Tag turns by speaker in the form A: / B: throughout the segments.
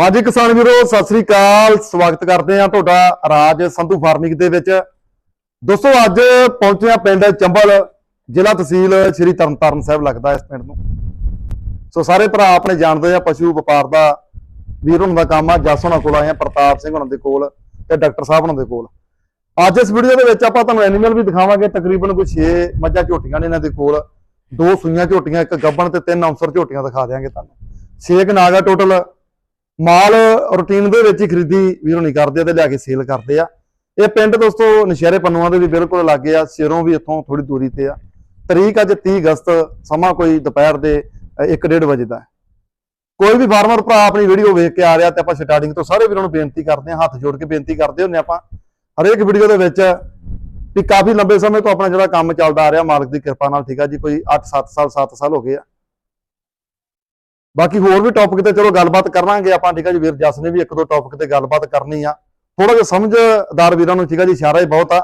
A: ਹਾਂਜੀ ਕਿਸਾਨ ਵੀਰੋ, ਸਤਿ ਸ੍ਰੀ ਅਕਾਲ। ਸਵਾਗਤ ਕਰਦੇ ਹਾਂ ਤੁਹਾਡਾ ਰਾਜ ਸੰਧੂ ਫਾਰਮਿੰਗ ਦੇ ਵਿੱਚ। ਦੋਸਤੋ, ਅੱਜ ਪਹੁੰਚਿਆ ਪਿੰਡ ਚੰਬਲ, ਜ਼ਿਲ੍ਹਾ ਤਹਿਸੀਲ ਸ੍ਰੀ ਤਰਨਤਾਰਨ ਸਾਹਿਬ ਲੱਗਦਾ ਇਸ ਪਿੰਡ ਨੂੰ। ਸੋ ਸਾਰੇ ਭਰਾ ਆਪਣੇ ਜਾਣਦੇ ਆ, ਪਸ਼ੂ ਵਪਾਰ ਦਾ ਵੀਰ ਉਹਨਾਂ ਦਾ ਕੰਮ ਆ, ਜਸ ਉਹਨਾਂ ਕੋਲ ਆਏ ਆ, ਪ੍ਰਤਾਪ ਸਿੰਘ ਉਹਨਾਂ ਦੇ ਕੋਲ ਤੇ ਡਾਕਟਰ ਸਾਹਿਬ ਉਹਨਾਂ ਦੇ ਕੋਲ। ਅੱਜ ਇਸ ਵੀਡੀਓ ਦੇ ਵਿੱਚ ਆਪਾਂ ਤੁਹਾਨੂੰ ਐਨੀਮਲ ਵੀ ਦਿਖਾਵਾਂਗੇ, ਤਕਰੀਬਨ ਕੋਈ 6 ਮੱਝਾਂ ਝੋਟੀਆਂ ਨੇ ਇਹਨਾਂ ਦੇ ਕੋਲ। ਦੋ ਸੂਈਆਂ ਝੋਟੀਆਂ, ਇੱਕ ਗੱਬਣ ਤੇ ਤਿੰਨ ਅਫਸਰ ਝੋਟੀਆਂ ਦਿਖਾ ਦਿਆਂਗੇ ਤੁਹਾਨੂੰ। ਛੇ ਕੁ ਨਾਗਾ ਟੋਟਲ ਮਾਲ ਰੂਟੀਨ ਦੇ ਵਿੱਚ ਹੀ ਖਰੀਦੀ ਵੀਰੋ ਨਹੀਂ ਕਰਦੇ ਤੇ ਲਿਆ ਕੇ ਸੇਲ ਕਰਦੇ ਆ। ਇਹ ਪਿੰਡ ਦੋਸਤੋ ਨਸ਼ਹਿਰੇ ਪੰਨੂਆਂ ਦੇ ਵੀ ਬਿਲਕੁਲ ਲਾਗੇ ਆ, ਸਿਰੋਂ ਵੀ ਇੱਥੋਂ ਥੋੜੀ ਦੂਰੀ ਤੇ ਆ। ਤਰੀਕ ਅੱਜ 30 ਅਗਸਤ, ਸਮਾਂ ਕੋਈ ਦੁਪਹਿਰ ਦੇ 1:30 ਵਜੇ ਦਾ ਕੋਈ ਵੀ ਫਾਰਮਰ ਭਰਾ ਆਪਣੀ ਵੀਡੀਓ ਵੇਖ ਕੇ ਆ ਰਿਹਾ ਤੇ ਆਪਾਂ ਸਟਾਰਟਿੰਗ ਤੋਂ ਸਾਰੇ ਵੀਰਾਂ ਨੂੰ ਬੇਨਤੀ ਕਰਦੇ ਹਾਂ ਹੱਥ ਜੋੜ ਕੇ ਬੇਨਤੀ ਕਰਦੇ ਹੁੰਨੇ ਆਪਾਂ। ਹਰੇਕ ਵੀਡੀਓ ਦੇ ਵਿੱਚ ਵੀ ਕਾਫੀ ਲੰਬੇ ਸਮੇਂ ਤੋਂ ਆਪਣਾ ਜਿਹੜਾ ਕੰਮ ਚੱਲਦਾ ਆ ਰਿਹਾ, ਮਾਲਕ ਦੀ ਕਿਰਪਾ ਨਾਲ ਠੀਕ ਆ ਜੀ, ਕੋਈ 8-7 ਸਾਲ 7 ਸਾਲ ਹੋ ਗਏ ਆ। ਬਾਕੀ ਹੋਰ ਵੀ ਟੌਪਿਕ ਤੇ ਚਲੋ ਗੱਲਬਾਤ ਕਰਾਂਗੇ ਆਪਾਂ, ਠੀਕ ਆ ਜੀ, ਵੀਰ ਜਸ ਨੇ ਵੀ ਇੱਕ ਦੋ ਟੌਪਿਕ ਤੇ ਗੱਲਬਾਤ ਕਰਨੀ ਆ। ਥੋੜਾ ਜਿਹਾ ਸਮਝਦਾਰ ਵੀਰਾਂ ਨੂੰ, ਠੀਕ ਆ ਜੀ, ਇਸ਼ਾਰਾ ਹੀ ਬਹੁਤ ਆ।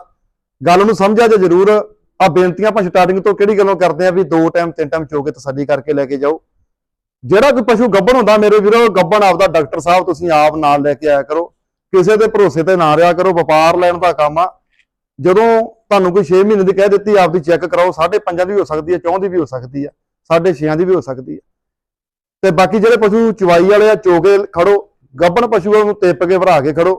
A: ਗੱਲ ਨੂੰ ਸਮਝਿਆ ਜੇ ਜ਼ਰੂਰ, ਆ ਬੇਨਤੀਆਂ ਆਪਾਂ ਸਟਾਰਟਿੰਗ ਤੋਂ ਕਿਹੜੀ ਗੱਲੋਂ ਕਰਦੇ ਆ ਵੀ ਦੋ ਟਾਈਮ ਤਿੰਨ ਟਾਈਮ ਚੋ ਕੇ ਤਸੱਲੀ ਕਰਕੇ ਲੈ ਕੇ ਜਾਓ। ਜਿਹੜਾ ਕੋਈ ਪਸ਼ੂ ਗੱਬਣ ਹੁੰਦਾ, ਮੇਰੇ ਵੀਰੋ ਗੱਬਣ ਆਪਦਾ ਡਾਕਟਰ ਸਾਹਿਬ ਤੁਸੀਂ ਆਪ ਨਾਲ ਲੈ ਕੇ ਆਇਆ ਕਰੋ। ਕਿਸੇ ਦੇ ਭਰੋਸੇ ਤੇ ਨਾ ਰਿਹਾ ਕਰੋ, ਵਪਾਰ ਲੈਣ ਦਾ ਕੰਮ ਆ। ਜਦੋਂ ਤੁਹਾਨੂੰ ਕੋਈ 6 ਮਹੀਨੇ ਦੀ ਕਹਿ ਦਿੱਤੀ, ਆਪਦੀ ਚੈੱਕ ਕਰਾਓ 5.5 ਦੀ ਹੋ ਸਕਦੀ ਹੈ 4 ਦੀ ਵੀ ਹੋ ਸਕਦੀ ਹੈ 6.5 ਦੀ ਵੀ ਹੋ ਸਕਦੀ ਹੈ ਤੇ ਬਾਕੀ ਜਿਹੜੇ ਪਸ਼ੂ ਚਵਾਈ ਵਾਲੇ ਆ, ਚੋਗੇ ਖੜੋ ਗੱਭਣ ਪਸ਼ੂਆਂ ਨੂੰ ਟਿੱਪ ਕੇ ਭਰਾ ਕੇ ਖੜੋ।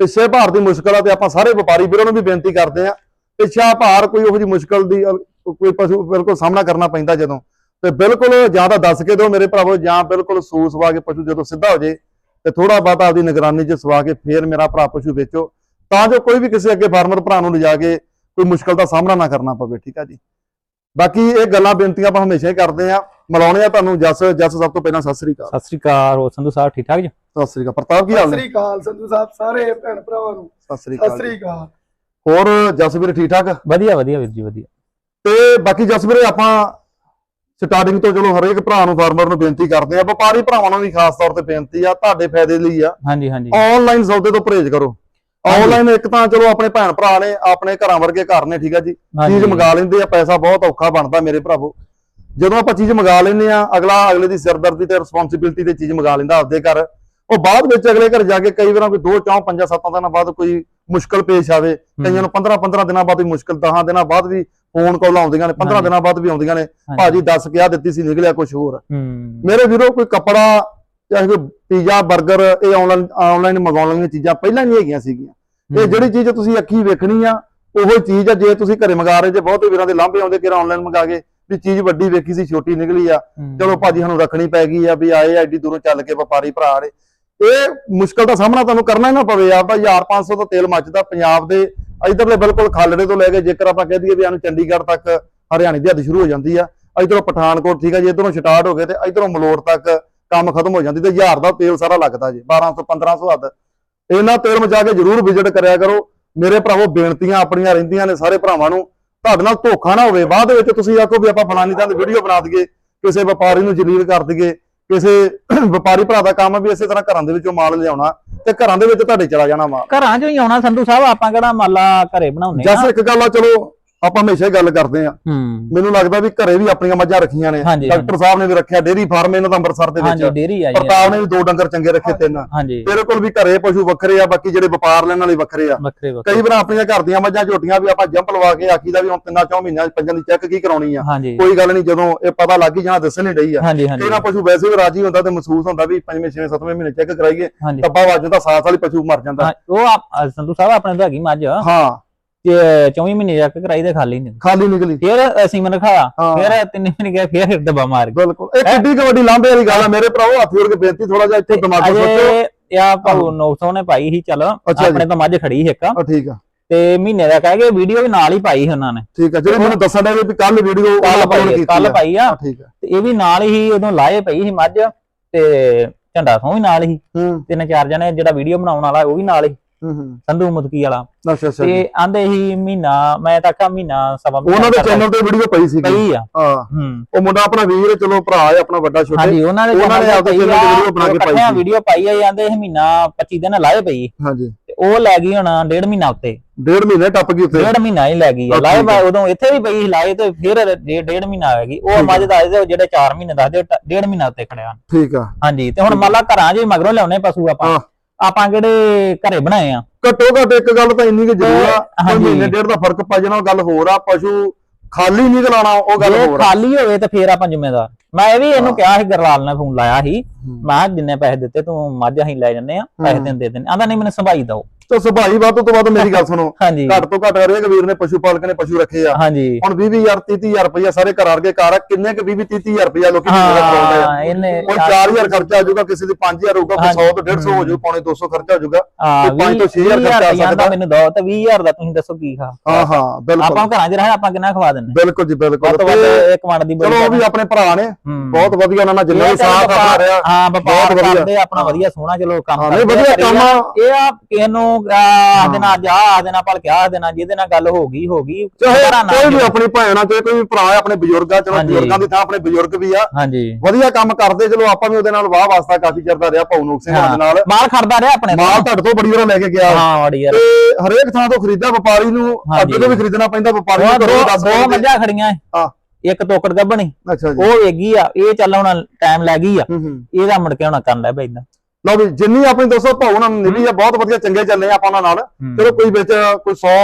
A: ਪਿੱਛੇ ਭਾਰ ਦੀ ਮੁਸ਼ਕਲ ਆ ਤੇ ਆਪਾਂ ਸਾਰੇ ਵਪਾਰੀ ਵੀਰਾਂ ਨੂੰ ਵੀ ਬੇਨਤੀ ਕਰਦੇ ਆ, ਪਿੱਛਾ ਭਾਰ ਕੋਈ ਉਹੋ ਜੀ ਮੁਸ਼ਕਲ ਦੀ ਕੋਈ ਪਸ਼ੂ ਬਿਲਕੁਲ ਸਾਹਮਣਾ ਕਰਨਾ ਪੈਂਦਾ ਜਦੋਂ। ਤੇ ਬਿਲਕੁਲ ਜਾਂ ਤਾਂ ਦੱਸ ਕੇ ਦਿਓ ਮੇਰੇ ਭਰਾਵੋ, ਜਾਂ ਬਿਲਕੁਲ ਸੂ ਸਵਾ ਕੇ ਪਸ਼ੂ ਜਦੋਂ ਸਿੱਧਾ ਹੋ ਜੇ, ਤੇ ਥੋੜਾ ਬਹੁਤਾ ਆਪਦੀ ਨਿਗਰਾਨੀ 'ਚ ਸਵਾ ਕੇ ਫੇਰ ਮੇਰਾ ਭਰਾ ਪਸ਼ੂ ਵੇਚੋ। ਤਾਂ ਜੋ ਕੋਈ ਵੀ ਕਿਸੇ ਅੱਗੇ ਫਾਰਮਰ ਭਰਾ ਨੂੰ ਲਿਜਾ ਕੇ ਕੋਈ ਮੁਸ਼ਕਲ ਦਾ ਸਾਹਮਣਾ ਨਾ ਕਰਨਾ ਪਵੇ, ਠੀਕ ਆ ਜੀ? ਬਾਕੀ ਇਹ ਗੱਲਾਂ ਬੇਨਤੀਆਂ ਆਪਾਂ ਹਮੇਸ਼ਾ ਹੀ ਕਰਦੇ ਆ। ਮਿਲਾਉਣੇ ਆ ਤੁਹਾਨੂੰ ਜਸ ਜਸ ਸਭ ਤੋਂ ਪਹਿਲਾਂ ਸਤਿ ਸ੍ਰੀ ਅਕਾਲ।
B: ਸਤਿ ਸ੍ਰੀ ਅਕਾਲ ਹੋਰ ਸੰਧੂ ਸਾਹਿਬ ਠੀਕ ਠਾਕ ਜੀ?
A: ਸਤਿ ਸ੍ਰੀ ਅਕਾਲ ਪ੍ਰਤਾਪ ਕੀ ਹਾਲ
C: ਸਤਿ ਸ੍ਰੀ ਅਕਾਲ ਸੰਧੂ ਸਾਹਿਬ ਸਾਰੇ ਭੈਣ ਭਰਾਵਾਂ ਨੂੰ।
A: ਸਤਿ ਸ੍ਰੀ
C: ਸਤਿ
A: ਅਕਾਲ
C: ਸ੍ਰੀ
A: ਜੀ।
C: ਅਕਾਲ।
A: ਹੋਰ ਜਸਵੀਰ ਠੀਕ ਠਾਕ?
B: ਵਧੀਆ ਵਧੀਆ ਵੀਰ ਜੀ ਵਧੀਆ।
A: ਤੇ ਬਾਕੀ ਜਸਵੀਰ ਆਪਾਂ ਸਟਾਰਟਿੰਗ ਤੋਂ ਚਲੋ ਹਰੇਕ ਭਰਾ ਨੂੰ ਫਾਰਮਰ ਨੂੰ ਬੇਨਤੀ ਕਰਦੇ ਆ ਵਪਾਰੀ ਭਰਾਵਾਂ ਨੂੰ ਵੀ ਖਾਸ ਤੌਰ ਤੇ ਬੇਨਤੀ ਆ ਤੁਹਾਡੇ ਫਾਇਦੇ ਲਈ ਆ।
B: ਹਾਂਜੀ ਹਾਂਜੀ।
A: ਆਨਲਾਈਨ ਸੌਦੇ ਤੋਂ ਪਰਹੇਜ਼ ਕਰੋ। ਆਨਲਾਈਨ ਇੱਕ ਤਾਂ ਚਲੋ ਆਪਣੇ ਭੈਣ ਭਰਾ ਨੇ ਆਪਣੇ ਘਰਾਂ ਵਰਗੇ ਘਰ ਨੇ ਠੀਕ ਆ ਜੀ। ਚੀਜ਼ ਮੰਗਾ ਲੈਂਦੇ ਆ ਪੈਸਾ ਬਹੁਤ ਔਖਾ ਬਣਦਾ ਮੇਰੇ ਭਰਾਵੋ। ਜਦੋਂ ਆਪਾਂ ਚੀਜ਼ ਮੰਗਾ ਲੈਂਦੇ ਆ ਅਗਲਾ ਅਗਲੇ ਦੀ ਸਿਰਦਰਦੀ ਤੇ ਰਿਸਪੌਂਸਿਬਿਲਟੀ ਤੇ ਚੀਜ਼ ਮੰਗਾ ਲੈਂਦਾ ਆਪਦੇ ਘਰ ਉਹ ਬਾਅਦ ਵਿੱਚ ਅਗਲੇ ਘਰ ਜਾ ਕੇ ਕਈ ਵਾਰਾਂ ਕੋਈ 2 4 5 7 ਦਿਨਾਂ ਬਾਅਦ ਕੋਈ ਮੁਸ਼ਕਲ ਪੇਸ਼ ਆਵੇ ਕਈਆਂ ਨੂੰ 15 15 ਦਿਨਾਂ ਬਾਅਦ ਵੀ ਮੁਸ਼ਕਲ 10 ਦਿਨਾਂ ਬਾਅਦ ਵੀ ਫੋਨ ਕਾਲ ਆਉਂਦੀਆਂ ਨੇ 15
B: ਹਾਂਜੀ।
A: ਦਿਨਾਂ ਬਾਅਦ ਵੀ ਆਉਂਦੀਆਂ ਨੇ ਭਾਜੀ ਦੱਸ ਕੇ ਆ ਦਿੱਤੀ ਸੀ ਨਿਕਲਿਆ ਕੁਝ ਹੋਰ। ਮੇਰੇ ਵੀਰੋ ਕੋਈ ਕੱਪੜਾ ਚਾਹੇ ਕੋਈ ਪੀਜ਼ਾ 버ਗਰ ਇਹ ਆਨਲਾਈਨ ਆਨਲਾਈਨ ਮੰਗਾਉਣ ਵਾਲੀਆਂ ਚੀਜ਼ਾਂ ਪਹਿਲਾਂ ਨਹੀਂ ਹੈਗੀਆਂ ਸੀਗੀਆਂ। ਇਹ ਜਿਹੜੀ ਚੀਜ਼ ਤੁਸੀਂ ਅੱਖੀ ਵੇਖਣੀ ਆ ਉਹੋ ਚੀਜ਼ ਆ ਜੇ ਤੁਸੀਂ ਘਰੇ ਮੰਗਾ ਰਹੇ ਜੇ ਬਹੁਤੇ ਵੀਰਾਂ ਦੇ ਲਾਂਭੇ ਆਉਂਦੇ ਕਿ ਆਨਲਾਈਨ ਮੰਗਾ ਕੇ ਵੀ ਚੀਜ਼ ਵੱਡੀ ਵੇਖੀ ਸੀ ਛੋਟੀ ਨਿਕਲੀ ਆ। ਚਲੋ ਭਾਜੀ ਸਾਨੂੰ ਰੱਖਣੀ ਪੈ ਗਈ ਆ ਵੀ ਆਏ ਐਡੀ ਦੂਰੋਂ ਚੱਲ ਕੇ ਵਪਾਰੀ ਭਰਾ ਨੇ। ਇਹ ਮੁਸ਼ਕਲ ਦਾ ਸਾਹਮਣਾ ਤੁਹਾਨੂੰ ਕਰਨਾ ਹੀ ਨਾ ਪਵੇ ਆਪਦਾ 1500 ਦਾ ਤੇਲ ਮੱਚਦਾ ਪੰਜਾਬ ਦੇ ਇਧਰਲੇ ਬਿਲਕੁਲ ਖਾਲੜੇ ਤੋਂ ਲੈ ਕੇ ਜੇਕਰ ਆਪਾਂ ਕਹਿ ਦਈਏ ਵੀ ਇਹਨੂੰ ਚੰਡੀਗੜ੍ਹ ਤੱਕ ਹਰਿਆਣੇ ਦੀ ਹੱਦ ਸ਼ੁਰੂ ਹੋ ਜਾਂਦੀ ਆ। ਇਧਰੋਂ ਪਠਾਨਕੋਟ ਠੀਕ ਆ ਜੀ ਇਧਰੋਂ ਸਟਾਰਟ ਹੋ ਗਏ ਤੇ ਇਧਰੋਂ ਮਲੋੜ ਤੱਕ ਕੰਮ ਖਤਮ ਹੋ ਜਾਂਦੀ ਤੇ 1000 ਦਾ ਤੇਲ ਸਾਰਾ ਲੱਗਦਾ ਜੀ 1200 1500 ਹੱਦ। ਇਹਨਾਂ ਤੇਲ ਮਚਾ ਕੇ ਜਰੂਰ ਵਿਜ਼ਿਟ ਕਰਿਆ ਕਰੋ। ਮੇਰੇ ਭਰਾਵੋ ਬੇਨਤੀਆਂ ਆਪਣੀਆਂ ਰਹਿੰਦੀਆਂ ਨੇ ਸਾਰੇ ਭਰਾਵਾਂ ਨੂੰ। ਤੁਹਾਡੇ ਨਾਲ ਧੋਖਾ ਨਾ ਹੋਵੇ। ਬਾਅਦ ਵਿੱਚ ਤੁਸੀਂ ਆਖੋ ਵੀ ਆਪਾਂ ਫਲਾਨੀ ਤਾਂ ਵੀਡੀਓ ਬਣਾ ਦਈਏ ਕਿਸੇ ਵਪਾਰੀ ਨੂੰ ਜਲੀਲ ਕਰ ਦਈਏ ਕਿਸੇ ਵਪਾਰੀ ਭਰਾ ਦਾ ਕੰਮ ਆ ਵੀ ਇਸੇ ਤਰ੍ਹਾਂ ਘਰਾਂ ਦੇ ਵਿੱਚੋਂ ਮਾਲ ਲਿਆਉਣਾ ਤੇ ਘਰਾਂ ਦੇ ਵਿੱਚ ਤੁਹਾਡੇ ਚਲਾ ਜਾਣਾ ਮਾਲ
B: ਘਰਾਂ ਚੋਂ ਹੀ ਆਉਣਾ ਸੰਧੂ ਸਾਹਿਬ ਆਪਾਂ ਕਿਹੜਾ ਮਾਲਾ ਘਰੇ ਬਣਾਉਨੇ
A: ਜਸ ਇੱਕ ਗੱਲ ਆ ਚਲੋ ਆਪਾਂ ਹਮੇਸ਼ਾ ਹੀ ਗੱਲ ਕਰਦੇ ਆ
B: ਹੂੰ।
A: ਮੈਨੂੰ ਲੱਗਦਾ ਵੀ ਘਰੇ ਵੀ ਆਪਣੀਆਂ ਮੱਝਾਂ ਰੱਖੀਆਂ ਨੇ।
B: ਹਾਂਜੀ,
A: ਡਾਕਟਰ ਸਾਹਿਬ ਨੇ ਵੀ ਰੱਖਿਆ ਡੇਰੀ ਫਾਰਮ ਇਹਨਾਂ ਦਾ ਅੰਮ੍ਰਿਤਸਰ ਦੇ
B: ਹਾਂਜੀ
A: ਵਿੱਚ
B: ਡੇਰੀ ਆਈ
A: ਪ੍ਰਤਾਪ ਨੇ ਵੀ ਦੋ ਡੰਗਰ ਚੰਗੇ ਰੱਖੇ ਤਿੰਨ।
B: ਹਾਂਜੀ।
A: ਤੇਰੇ ਕੋਲ ਵੀ ਘਰੇ ਪਸ਼ੂ ਵੱਖਰੇ ਆ ਬਾਕੀ ਜਿਹੜੇ ਵਪਾਰ ਲੈਣ ਵਾਲੇ ਵੱਖਰੇ ਆ।
B: ਵੱਖਰੇ ਵੱਖਰੇ।
A: ਕਈ ਵਾਰ ਆਪਣੀਆਂ ਘਰ ਦੀਆਂ ਮੱਝਾਂ ਝੋਟੀਆਂ ਵੀ ਆਪਾਂ ਜੰਪ ਲਵਾ ਕੇ ਆਖੀਦਾ ਵੀ ਹੁਣ ਤਿੰਨਾਂ ਚੌਂ ਮਹੀਨਿਆਂ 'ਚ ਪੰਜਾਂ ਦੀ ਚੈੱਕ ਕੀ ਕਰਾਉਣੀ ਆ।
B: ਹਾਂਜੀ।
A: ਕੋਈ ਗੱਲ ਨਹੀਂ ਜਦੋਂ ਇਹ ਪਤਾ ਲੱਗ ਹੀ ਜਾਣਾ ਦੱਸਣ ਹੀ ਡਈ ਆ।
B: ਹਾਂਜੀ ਹਾਂਜੀ।
A: ਪਸ਼ੂ ਵੈਸੇ ਵੀ ਰਾਜੀ ਹੁੰਦਾ ਤੇ ਮਹਿਸੂਸ ਹੁੰਦਾ ਵੀ ਪੰਜਵੇਂ ਛੇਵੇਂ ਸੱਤਵੇਂ ਮਹੀਨੇ ਚੈੱਕ ਕਰਾਈਏ
B: ਹਾਂਜੀ।
A: ਟੱਬਾ ਵੱਜ ਜਾਂਦਾ ਸਾਲ ਸਾਲ ਹੀ ਪਸ਼ੂ ਮਰ ਜਾਂਦਾ।
B: ਹਾਂ, ਉਹ ਆਪ- ਸੰਧੂ ਸਾਹਿਬ ਆਪਣੇ ਤੋਂ ਹੈਗੀ ਮੱਝ।
A: ਹਾਂ।
B: 24 ਮਹੀਨੇ ਜਾ ਕੇ ਕਰਾਈ ਤੇ ਖਾਲੀ ਨਹੀਂ।
A: ਖਾਲੀ ਨਿਕਲੀ।
B: ਫਿਰ ਅਸੀਂ ਮਨ ਰਖਾਇਆ
A: ਹਾਂ।
B: ਫਿਰ ਤਿੰਨ ਮਹੀਨੇ ਗਏ ਫਿਰ ਦਬਾ ਮਾਰ ਗਏ।
A: ਬਿਲਕੁਲ। ਇਹ ਕਿੱਡੀ ਕੁ ਵੱਡੀ ਲਾਂਭੇ ਵਾਲੀ ਗੱਲ ਆ। ਮੇਰੇ ਭਰਾਓ ਹੱਥ ਜੋੜ ਕੇ ਬੇਨਤੀ ਥੋੜਾ ਜਿਹਾ ਇੱਥੇ ਦਿਮਾਗ ਸੋਚੋ
B: ਅਜੇ ਆ ਭਾਉ 900 ਨੇ ਪਾਈ ਸੀ ਚਲ
A: ਜੀ।
B: ਆਪਣੇ ਤੋਂ ਮੱਝ ਖੜੀ ਸੀ ਇੱਕ।
A: ਆ ਠੀਕ ਆ।
B: ਤੇ ਮਹੀਨੇ ਦਾ ਕਹਿ ਕੇ ਵੀਡੀਓ ਵੀ ਨਾਲ ਹੀ ਪਾਈ ਸੀ ਉਹਨਾਂ ਨੇ।
A: ਠੀਕ ਆ। ਜਿਹੜੀ ਮੈਨੂੰ ਦੱਸਣ ਦੇ ਵੀ ਕੱਲ ਵੀਡੀਓ
B: ਕੱਲ ਪਾਈ ਕੱਲ ਪਾਈ ਆ।
A: ਠੀਕ ਆ।
B: ਤੇ ਇਹ ਵੀ ਨਾਲ ਹੀ ਉਦੋਂ ਲਾਏ ਪਈ ਸੀ ਮੱਝ ਤੇ ਝੰਡਾ ਤੋਂ ਵੀ ਨਾਲ ਹੀ।
A: ਹੂੰ।
B: ਤਿੰਨ ਚਾਰ ਜਣੇ ਜਿਹੜਾ ਵੀਡੀਓ ਬਣਾਉਣ ਵਾਲਾ ਉਹ ਵੀ ਨਾਲ ਹੂੰ। ਸੰਧੂ ਮੁਦਕੀ ਵਾਲਾ।
A: ਅੱਛਾ ਅੱਛਾ
B: ਤੇ ਆਂਦੇ ਹੀ ਮਹੀਨਾ ਮੈਂ ਤਾਂ ਆਖਿਆ ਮਹੀਨਾ ਸਵਾ
A: ਉਹਨਾਂ ਦੇ ਚੈਨਲ ਤੇ ਵੀਡੀਓ ਪਈ ਸੀ
B: ਪਈ ਆ।
A: ਹਾਂ।
B: ਹੂੰ।
A: ਉਹ ਮੁੰਡਾ ਆਪਣਾ ਵੀਰ ਚਲੋ ਭਰਾ ਹੈ ਆਪਣਾ ਵੱਡਾ ਛੋਟੇ।
B: ਹਾਂਜੀ ਉਹਨਾਂ ਨੇ
A: ਉਹਨਾਂ ਨੇ ਆਪਦੇ channel ਤੇ video ਬਣਾ ਕੇ ਪਾਈ ਸੀ।
B: ਵੀਡੀਓ ਪਾਈ ਆ ਜਾਂਦੇ ਇਹ ਮਹੀਨਾ 25 ਦਿਨ ਲਾਏ ਪਈ
A: ਹਾਂਜੀ।
B: ਉਹ ਲੈ ਗਈ ਹੁਣ ਡੇਢ ਮਹੀਨਾ ਉੱਤੇ।
A: ਡੇਢ ਮਹੀਨੇ ਟੱਪ ਗਈ ਉੱਤੇ
B: ਡੇਢ ਮਹੀਨਾ ਹੀ ਲੈ ਗਈ ਬਾ ਉਦੋਂ ਇੱਥੇ ਵੀ ਪਈ ਲਾਏ ਤੇ ਫਿਰ ਡੇਢ ਮਹੀਨਾ ਆ ਗਈ। ਉਹ ਮੱਝ ਦੱਸਦੇ ਜਿਹੜੇ 4 ਮਹੀਨੇ ਦੱਸਦੇ ਡੇਢ ਮਹੀਨਾ ਉੱਤੇ ਖੜਿਆ।
A: ਠੀਕ ਆ।
B: ਹਾਂਜੀ ਤੇ ਹੁਣ ਮੰਨ ਲਾ ਘਰਾਂ 'ਚ ਮਗਰੋਂ ਲਿਆਉਣੇ ਪਸ਼ੂ ਆਪਾਂ। ਆਪਾਂ ਕਿਹੜੇ ਘਰੇ ਬਣਾਏ ਆ?
A: ਘੱਟੋ ਘੱਟ ਇੱਕ ਗੱਲ ਤਾਂ ਇੰਨੀ ਕਿ ਜ਼ਰੂਰ ਆ ਕੋਈ
B: ਹਾਂਜੀ।
A: ਮਹੀਨੇ ਡੇਢ ਦਾ ਫ਼ਰਕ ਪੈ ਜਾਣਾ ਉਹ ਗੱਲ ਹੋਰ ਆ ਪਸ਼ੂ ਖਾਲੀ ਨਹੀਂ ਲਾਣਾ ਉਹ ਗੱਲ
B: ਜੇ
A: ਹੋਰ ਆ।
B: ਖਾਲੀ ਹੋਵੇ ਤੇ ਫੇਰ ਆਪਾਂ ਜ਼ਿੰਮੇਦਾਰ। ਮੈਂ ਇਹ ਵੀ ਇਹਨੂੰ ਕਿਹਾ ਸੀ ਗਰਲਾਲ ਨੇ ਫੋਨ ਲਾਇਆ ਸੀ। ਮੈਂ ਕਿਹਾ ਜਿੰਨੇ ਪੈਸੇ ਦਿੱਤੇ ਤੂੰ ਮੱਝ ਅਸੀਂ ਲੈ ਜੰਨੇ ਆ ਪੈਸੇ
A: ਹਮ।
B: ਤੈਨੂੰ ਦੇ ਦਿੰਦੇ ਆਂਦਾ ਨਹੀਂ ਮੈਨੂੰ ਸੰਭਾਈ ਦਿਓ।
A: ਤੇ ਸੁਭਾਈ ਵੱਧ ਤੋਂ ਵੱਧ ਮੇਰੀ ਗੱਲ ਸੁਣੋ।
B: ਹਾਂਜੀ।
A: ਘੱਟ ਤੋਂ ਘੱਟ ਹਰੇਕ ਵੀਰ ਨੇ ਪਸ਼ੂ ਪਾਲਕ ਨੇ ਪਸ਼ੂ ਰੱਖੇ ਆ।
B: ਹਾਂਜੀ।
A: ਹੁਣ 20000 30000 ਰੁਪਇਆ ਸਾਰੇ ਘਰ ਵਰਗੇ ਘਰ ਆ ਕਿੰਨੇ ਕੁ 20 30000 ਰੁਪਇਆ ਲੋਕੀ ਕਰਾਉਂਦੇ ਆ।
B: ਹਾਂ ਇਹਨੇ
A: ਕੋਈ 4000 ਖਰਚਾ ਆ ਜਾਊਗਾ ਕਿਸੇ ਦੀ 5000 ਹੋਊਗਾ ਕੋਈ 100 ਤੋਂ 150 ਹੋ ਜਾਊ ਪੌਣੇ 200 ਖਰਚਾ ਹੋ ਜਾਊਗਾ। ਤੋਂ ਛੇ ਹਜ਼ਾਰ
B: 20000
A: ਖਰਚਾ ਆ ਸਕਦਾ।
B: ਮੈਨੂੰ ਦੋ ਤੇ 20000 ਦਾ ਤੁਸੀਂ ਦੱਸੋ ਕੀ ਖਾ।
A: ਹਾਂ ਹਾਂ ਬਿਲਕੁਲ।
B: ਆਪਾਂ ਘਰਾਂ 'ਚ ਰਹਿਣਾ ਆਪਾਂ ਕਿੰਨਾ ਖਵਾ ਦਿੰਨੇ
A: ਬਿਲਕੁਲ ਜੀ ਬਿਲਕੁਲ।
B: ਤੋਂ
A: ਤੇ
B: ਇੱਕ ਮਣ ਦੀ
A: ਚਲੋ ਉਹ ਵੀ ਆਪਣੇ ਭਰਾ ਨੇ। ਬਹੁਤ ਵਧੀਆ ਉਹਨਾਂ ਨਾਲ ਜਿੰਨਾ ਵੀ ਸਾਥ
B: ਵਪਾਰ-
A: ਰਿਹਾ।
B: ਹਾਂ ਵਪਾਰ। ਕਰਦੇ ਆਪਣਾ ਵਧੀਆ ਸੋਹਣਾ ਚਲੋ ਕੰਮ
A: ਹਾਂ, ਨਹੀਂ,
B: ਕਰਦੇ
A: ਵਧੀਆ
B: ਕਰੀ
A: ਕੰਮ
B: ਆ।
A: ਆ।
B: ਇਹ ਆ ਕਿਸੇ ਨੂੰ ਆਹ ਭਲਕੇ ਜਿਹਦੇ ਨਾਲ ਗੱਲ ਹੋ ਗਈ ਹੋ ਗਈ
A: ਚਾਹੇ
B: ਘਰਾਂ ਨਾਲ
A: ਕੋਈ ਵੀ
B: ਜੁੜੋ।
A: ਆਪਣੀ ਭੈਣ ਆ ਚਾਹੇ ਕੋਈ ਵੀ ਭਰਾ ਆ ਆਪਣੇ ਬਜ਼ੁਰਗ ਆ ਚਲੋ
B: ਹਾਂਜੀ।
A: ਬਜ਼ੁਰਗਾਂ ਦੀ ਥਾਂ ਆਪਣੇ ਬਜ਼ੁਰਗ ਵੀ ਆ
B: ਹਾਂਜੀ
A: ਵਧੀਆ ਕੰਮ ਕਰਦੇ ਚਲੋ ਆਪਾਂ ਵੀ ਉਹਦੇ ਨਾਲ ਵਾਹ ਵਾਸਤਾ ਕਾਫੀ ਚਿਰ ਦਾ ਰਿਹਾ ਪੌਨੂਕ ਸਿੰਘ ਹੋਰਾਂ ਦੇ ਨਾਲ
B: ਮਾਲ ਖੜਦਾ ਰਿਹਾ ਆਪਣੇ ਤੋਂ।
A: ਮਾਲ ਤੁਹਾਡੇ ਤੋਂ ਬੜੀ ਵਾਰ ਲੈ ਕੇ ਗਿਆ
B: ਹਾਂ ਵੜੀ ਯਾਰ
A: ਤੇ ਹਰੇਕ ਥਾਂ ਤੋਂ ਖਰੀਦਾ ਵਪਾਰੀ ਨੂੰ
B: ਹਾਂਜੀ।
A: ਅੱਗੇ ਤੋਂ ਵੀ ਖਰੀਦਣਾ ਪੈਂਦਾ ਵਪਾਰੀ
B: ਉਹ
A: ਨੂੰ
B: ਦੋ
A: ਘਰੋਂ ਦੱਸ
B: ਦੋ
A: ਦਿੰਦੇ।
B: ਮੱਝਾਂ ਖੜੀਆਂ ਏ।
A: ਹਾਂ।
B: ਇੱਕ ਤੋਕੜ ਗੱਭਣੀ
A: ਅੱਛਾ ਜੀ
B: ਉਹ ਵੇਗੀ ਆ ਇਹ ਚੱਲ ਹੁਣ ਟਾਈਮ ਲੱਗ ਗਈ ਆ
A: ਹੂੰ ਹੂੰ
B: ਇਹਦਾ ਮੁੜ ਕੇ ਹੁਣ ਕਰਨ ਲੈ ਪੈਂਦਾ
A: ਲਓ ਵੀ ਜਿੰਨੀ ਆਪਣੀ ਦੋਸਤੋ ਭਾਉ ਨਾਲ ਨਿਭੀ ਆ ਬਹੁਤ ਵਧੀਆ ਚੰਗੇ ਚੱਲੇ ਆ ਆਪਾਂ ਉਹਨਾਂ ਨਾਲ। ਚਲੋ ਕੋਈ ਵਿੱਚ ਕੋਈ 100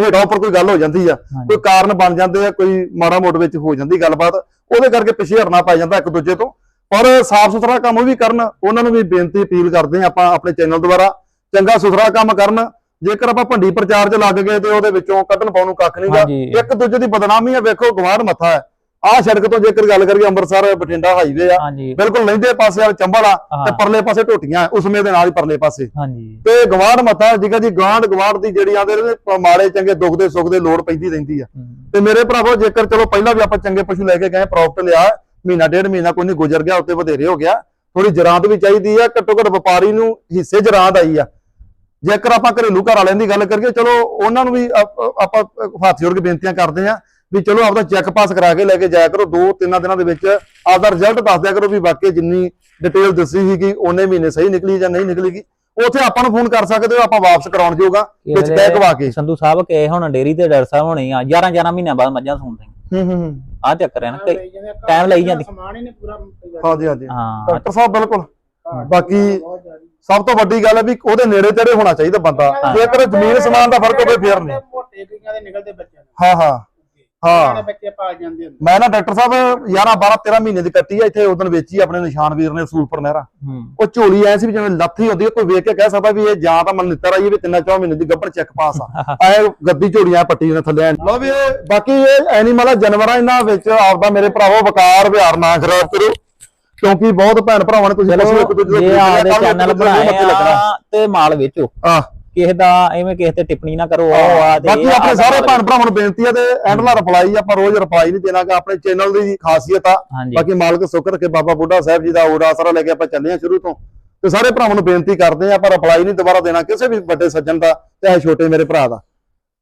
A: ਹੇਠਾਂ ਉੱਪਰ ਕੋਈ ਗੱਲ ਹੋ ਜਾਂਦੀ ਆ। ਕੋਈ ਕਾਰਨ ਬਣ ਜਾਂਦੇ ਆ ਕੋਈ ਮਾੜਾ ਮੋੜ ਵਿੱਚ ਹੋ ਜਾਂਦੀ ਗੱਲਬਾਤ। ਉਹਦੇ ਕਰਕੇ ਪਿੱਛੇ ਹਟਣਾ ਪੈ ਜਾਂਦਾ ਇੱਕ ਦੂਜੇ ਤੋਂ। ਪਰ ਸਾਫ਼ ਸੁਥਰਾ ਕੰਮ ਉਹ ਵੀ ਕਰਨ ਉਹਨਾਂ ਨੂੰ ਵੀ ਬੇਨਤੀ ਅਪੀਲ ਕਰਦੇ ਆ ਆਪਾਂ ਆਪਣੇ ਚੈਨਲ ਦੁਆਰਾ। ਚੰਗਾ ਸੁਥਰਾ ਕੰਮ ਕਰਨ। ਜੇਕਰ ਆਪਾਂ ਭੰਡੀ ਪ੍ਰਚਾਰ 'ਚ ਲੱਗ ਗਏ ਤੇ ਉਹਦੇ ਵਿੱਚੋਂ ਕੱਢਣ ਪਾਉਣ ਨੂੰ ਕੱਖ ਨਹੀਂਗਾ ਇੱਕ ਦੂਜੇ ਦੀ ਬਦਨਾਮੀ ਆ ਵੇਖੋ ਗਵਾਂਢ ਮੱਥਾ ਹੈ। ਆਹ ਸੜਕ ਤੋਂ ਜੇਕਰ ਗੱਲ ਕਰੀਏ ਅੰਮ੍ਰਿਤਸਰ ਬਠਿੰਡਾ ਹਾਈਵੇ ਆ
B: ਹਾਂਜੀ।
A: ਬਿਲਕੁਲ ਲਹਿੰਦੇ ਪਾਸੇ ਵਾਲ ਚੰਬਲ ਆ ਤੇ। ਪਰਲੇ ਪਾਸੇ ਢੋਟੀਆਂ ਉਸਮੇ ਦੇ ਨਾਲ ਹੀ ਪਰਲੇ ਪਾਸੇ।
B: ਹਾਂਜੀ।
A: ਤੇ ਗਵਾਂਢ ਮੱਥਾ ਜਿਗਾ ਜੀ ਗਵਾਂਢ ਗਵਾਂਢ ਦੀ ਜਿਹੜੀ ਆਂਦੇ ਨੇ ਮਾੜੇ ਚੰਗੇ ਦੁੱਖ ਦੇ ਸੁੱਖ ਦੇ ਲੋੜ ਪੈਂਦੀ ਰਹਿੰਦੀ ਆ। ਤੇ ਮੇਰੇ ਭਰਾਵੋ ਜੇਕਰ ਚਲੋ ਪਹਿਲਾਂ ਵੀ ਆਪਾਂ ਚੰਗੇ ਪਸ਼ੂ ਲੈ ਕੇ ਗਏ ਪ੍ਰੋਫਿਟ ਲਿਆ ਮਹੀਨਾ ਡੇਢ ਮਹੀਨਾ ਕੋਈ ਨਹੀਂ ਗੁਜ਼ਰ ਗਿਆ ਉੱਤੇ ਵਧੇਰੇ ਹੋ ਗਿਆ। ਥੋੜੀ ਜਰਾਂਤ ਵੀ ਚਾਹੀਦੀ ਆ ਘੱਟੋ ਘੱਟ ਵਪਾਰੀ ਨੂੰ ਹਿੱਸੇ ਜਰਾਂਤ ਆਈ ਆ। ਜੇਕਰ ਆਪਾਂ ਘਰੇਲੂ ਘਰ ਵਾਲਿਆਂ ਦੀ ਗੱਲ ਕਰੀਏ ਚਲੋ ਉਹਨਾਂ ਨੂੰ ਵੀ ਆਪ- ਆਪਾਂ ਹੱਥ ਜੋੜ ਕੇ ਬੇਨਤੀਆਂ ਕਰਦੇ ਆ ਵੀ ਚਲੋ ਆਪਦਾ ਚੈੱਕ ਪਾਸ ਕਰਾ ਕੇ ਲੈ ਕੇ ਜਾਇਆ ਕਰੋ ਦੋ ਤਿੰਨਾਂ ਦਿਨਾਂ ਦੇ ਵਿੱਚ ਆਪਦਾ ਰਿਜ਼ਲਟ ਦੱਸ ਦਿਆ ਕਰੋ ਵੀ ਵਾਕਈ ਜਿੰਨੀ ਡਿਟੇਲ ਦੱਸੀ ਸੀਗੀ ਉਹਨੇ ਮਹੀਨੇ ਸਹੀ ਨਿਕਲੀ ਜਾਂ ਨਹੀਂ ਨਿਕਲੀਗੀ ਉੱਥੇ ਆਪਾਂ ਨੂੰ ਫੋਨ ਕਰ ਸਕਦੇ ਹੋ ਆਪਾਂ ਵਾਪਸ ਕਰਾਉਣ ਜੋਗਾ ਵਿੱਚ ਬੈਕ ਕਵਾ ਕੇ।
B: ਸੰਧੂ ਸਾਹਿਬ ਕੇ ਹੁਣ ਡੇਰੀ ਤੇ ਡਾਕਟਰ ਸਾਹਿਬ ਹੋਣੇ ਆ 11 11 ਮਹੀਨਿਆਂ ਬਾਅਦ ਮੱਝਾਂ ਸੁਣਦੇ
A: ਹੂੰ ਹੂੰ ਹੂੰ।
B: ਆ ਚੱਕਰ ਹੈ ਨਾ ਟਾਈਮ ਲਈ ਜਾਂਦੀ।
C: ਸਮਾਨ ਹੀ ਨਹੀਂ ਪੂਰਾ
A: ਹਾਂਜੀ ਡਾਕਟਰ ਸਾਹਿਬ ਬਿਲਕੁਲ। ਬਾਕੀ। ਸਭ ਤੋਂ ਵੱਡੀ ਗੱਲ ਹੈ ਵੀ ਉਹਦੇ ਨੇੜੇ ਤੇੜੇ ਹੋਣਾ ਚਾਹੀਦਾ ਬੰਦਾ। ਜੇਕਰ ਜ਼ਮੀਨ ਸਮਾਨ ਦਾ ਫ਼ਰਕ ਹੋਵੇ ਫੇਰ ਨਹੀਂ।
C: ਮੋਟੇ ਕਈਆਂ ਦੇ ਨਿਕਲਦੇ ਬੱਚਿਆਂ ਦੇ।
A: ਹਾਂ ਹਾਂ। ਹਾਂ।
C: ਬੱਚੇ ਜਾਂਦੇ ਹੁੰਦੇ
A: ਮੈਂ ਨਾ ਡਾਕਟਰ ਸਾਹਿਬ 11 12 13 ਮਹੀਨੇ ਦੀ ਕੱਟੀ ਆ ਇੱਥੇ ਉਦੋਂ ਵੇਚੀ ਆਪਣੇ ਨਿਸ਼ਾਨ ਵੀਰ ਨੇ ਸੂਲਪੁਰ ਨਹਿਰਾ। ਉਹ ਝੋਲੀ ਐ ਸੀ ਵੀ ਜਿਵੇਂ ਲੱਥੀ ਹੁੰਦੀ ਹੈ ਕੋਈ ਵੇਖ ਕੇ ਕਹਿ ਸਕਦਾ ਵੀ ਇਹ ਜਾਂ ਤਾਂ ਮਨ ਨਿੱਤਰ ਆਈ ਵੀ ਤਿੰਨਾਂ ਚੌਂ ਮਹੀਨੇ ਦੀ ਗੱਭਰ ਚੈੱਕ ਪਾਸ ਆ। ਐ ਗੱਦੀ ਝੋਲੀਆਂ ਪੱਟੀ ਨੇ ਥੱਲੇ। ਲੋ ਵੀ ਇਹ ਬਾਕੀ ਇਹ ਐਨੀਮਲ ਆ ਜਾਨਵਰਾਂ ਇਹਨਾਂ ਵਿੱਚ ਆਪਦਾ ਮੇਰੇ ਭਰਾਵੋ ਵਕਾਰ ਵਿਹਾਰ ਨਾ ਖਰਾਬ ਕਰੋ ਕਿਉਂਕਿ ਬਹੁਤ ਭੈਣ ਭਰਾਵਾਂ ਨੇ ਤੁਸੀਂ ਇੱਕ ਦੂਜੇ ਦੇ
B: ਚੈਨਲ ਬਣਾਏ। ਆ ਤੇ ਮਾਲ ਵੇਚੋ।
A: ਆਹ
B: ਕਿਸੇ ਦਾ ਐਵੇਂ ਕਿਸੇ ਤੇ ਟਿੱਪਣੀ ਨਾ ਕਰੋ ਆਹ ਆ ਤੇ
A: ਬਾਕੀ
B: ਇਹ
A: ਆਪਣੇ ਸਾਰੇ ਭੈਣ ਭਰਾਵਾਂ ਨੂੰ ਬੇਨਤੀ ਹੈ ਤੇ ਐਂਡਲਾ ਰਿਪਲਾਈ ਆਪਾਂ ਰੋਜ਼ ਰਿਪਲਾਈ ਨਹੀਂ ਦੇਣਾਗਾ ਆਪਣੇ ਚੈਨਲ ਦੀ ਖਾਸੀਅਤ ਆ।
B: ਹਾਂਜੀ।
A: ਬਾਕੀ ਮਾਲਕ ਸੁੱਖ ਰੱਖੇ ਬਾਬਾ ਬੁੱਢਾ ਸਾਹਿਬ ਜੀ ਦਾ ਓੜਾ ਆਸਰਾ ਲੈ ਕੇ ਆਪਾਂ ਚੱਲੇ ਆ ਸ਼ੁਰੂ ਤੋਂ। ਤੇ ਸਾਰੇ ਭਰਾਵਾਂ ਨੂੰ ਬੇਨਤੀ ਕਰਦੇ ਆ ਪਰ ਰਿਪਲਾਈ ਨਹੀਂ ਦੁਬਾਰਾ ਦੇਣਾ ਕਿਸੇ ਵੀ ਵੱਡੇ ਸੱਜਣ ਦਾ ਚਾਹੇ ਛੋਟੇ ਮੇਰੇ ਭਰਾ ਦਾ।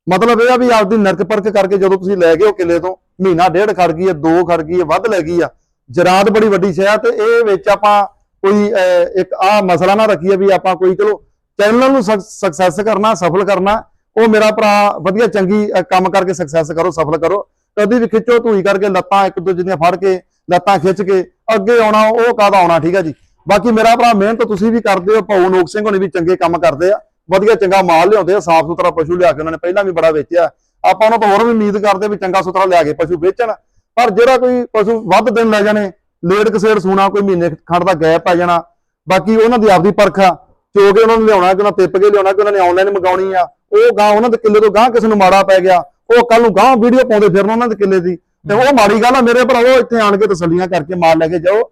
A: ਮਤਲਬ ਇਹ ਆ ਵੀ ਆਪਦੀ ਨਰਕ ਪਰਖ ਕਰਕੇ ਜਦੋਂ ਤੁਸੀਂ ਲੈ ਗਏ ਹੋ ਕਿੱਲੇ ਤੋਂ ਮਹੀਨਾ ਡੇਢ ਖੜ ਗਈ ਹੈ ਦੋ ਖੜ ਗਈ ਹੈ ਵੱਧ ਲੈ ਗਈ ਆ। ਜਰਾਦ ਬੜੀ ਵੱਡੀ ਸ਼ੈ ਆ ਤੇ ਇਹ ਵਿੱਚ ਆਪਾਂ ਕੋਈ ਅਹ, ਇੱਕ ਆ ਮਸਲਾ ਨਾ ਰੱਖੀਏ ਵੀ ਆਪਾਂ ਕੋਈ ਚਲੋ ਚੈਨਲ ਨੂੰ ਸਕਸੈਸ ਕਰਨਾ, ਸਫਲ ਕਰਨਾ, ਉਹ ਮੇਰਾ ਭਰਾ ਵਧੀਆ ਚੰਗੀ ਕੰਮ ਕਰਕੇ ਸਕਸੈਸ ਕਰੋ, ਸਫਲ ਕਰੋ। ਕਦੀ ਵੀ ਖਿੱਚੋ, ਧੂਈ ਕਰਕੇ ਲੱਤਾਂ ਇੱਕ ਦੂਜੇ ਦੀਆਂ ਫੜ ਕੇ, ਲੱਤਾਂ ਖਿੱਚ ਕੇ, ਅੱਗੇ ਆਉਣਾ, ਉਹ ਕਾਹਦਾ ਆਉਣਾ, ਠੀਕ ਹੈ ਜੀ? ਬਾਕੀ ਮੇਰਾ ਭਰਾ ਮਿਹਨਤ ਤੁਸੀਂ ਵੀ ਕਰਦੇ ਹੋ, ਭਾਊ ਨੋਕ ਸਿੰਘ ਹੋਣੀ ਵੀ ਚੰਗੇ ਕੰਮ ਕਰਦੇ ਆ, ਵਧੀਆ ਚੰਗਾ ਮਾਲ ਲਿਆਉਂਦੇ ਆ, ਸਾਫ਼ ਸੁਥਰਾ ਪਸ਼ੂ ਲਿਆ ਕੇ ਉਹਨਾਂ ਨੇ ਪਹਿਲਾਂ ਵੀ ਬੜਾ ਵੇਚਿਆ। ਆਪਾਂ ਉਹਨਾਂ ਤੋਂ ਹੋਰ ਵੀ ਉਮੀਦ ਕਰਦੇ ਵੀ ਚੰਗਾ ਸੁਥਰਾ ਲਿਆ ਕੇ ਪਸ਼ੂ ਵੇਚਣ, ਪਰ ਜਿਹੜਾ ਕੋਈ ਪਸ਼ੂ ਵੱਧ ਦਿਨ ਲੈ ਜਾਣੇ, ਲੇਟ ਕਸੇੜ ਸੂਣਾ, ਕੋਈ ਮਹੀਨੇ ਖੰਡ ਦਾ ਗੈਪ ਪੈ ਜਾਣਾ, ਬਾਕੀ ਉਹਨਾਂ ਦੀ ਆਪਦੀ ਪਰਖਾ ਚੋ ਕੇ ਉਹਨਾਂ ਨੂੰ ਲਿਆਉਣਾ ਕਿ ਉਹਨਾਂ ਟਿੱਪ ਕੇ ਲਿਆਉਣਾ ਕਿ ਉਹਨਾਂ ਨੇ ਆਨਲਾਈਨ ਮੰਗਾਉਣੀ ਆ, ਉਹ ਗਾਂ ਉਹਨਾਂ ਦੇ ਕਿੱਲੇ ਤੋਂ ਗਾਂ ਕਿਸੇ ਨੂੰ ਮਾੜਾ ਪੈ ਗਿਆ, ਉਹ ਕੱਲ ਨੂੰ ਗਾਂ ਵੀਡੀਓ ਪਾਉਂਦੇ ਫਿਰਨ ਉਹਨਾਂ ਦੇ ਕਿੱਲੇ ਦੀ। ਤੇ ਉਹ ਮਾੜੀ ਗੱਲ ਆ, ਮੇਰੇ ਭਰਾਵੋ ਇੱਥੇ ਆਣ ਕੇ ਤਸੱਲੀਆਂ ਕਰਕੇ ਮਾਲ ਲੈ ਕੇ ਜਾਓ।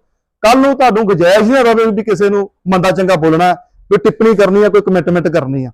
A: ਕੱਲ ਨੂੰ ਤੁਹਾਨੂੰ ਗੁਜਾਇਸ਼ ਹੀ ਨਾ ਰਵੇ ਵੀ ਕਿਸੇ ਨੂੰ ਮੰਦਾ ਚੰਗਾ ਬੋਲਣਾ ਕੋਈ ਟਿੱਪਣੀ ਕਰਨੀ ਆ, ਕੋਈ ਕਮਿਟਮੈਂਟ ਕਰਨੀ ਆ।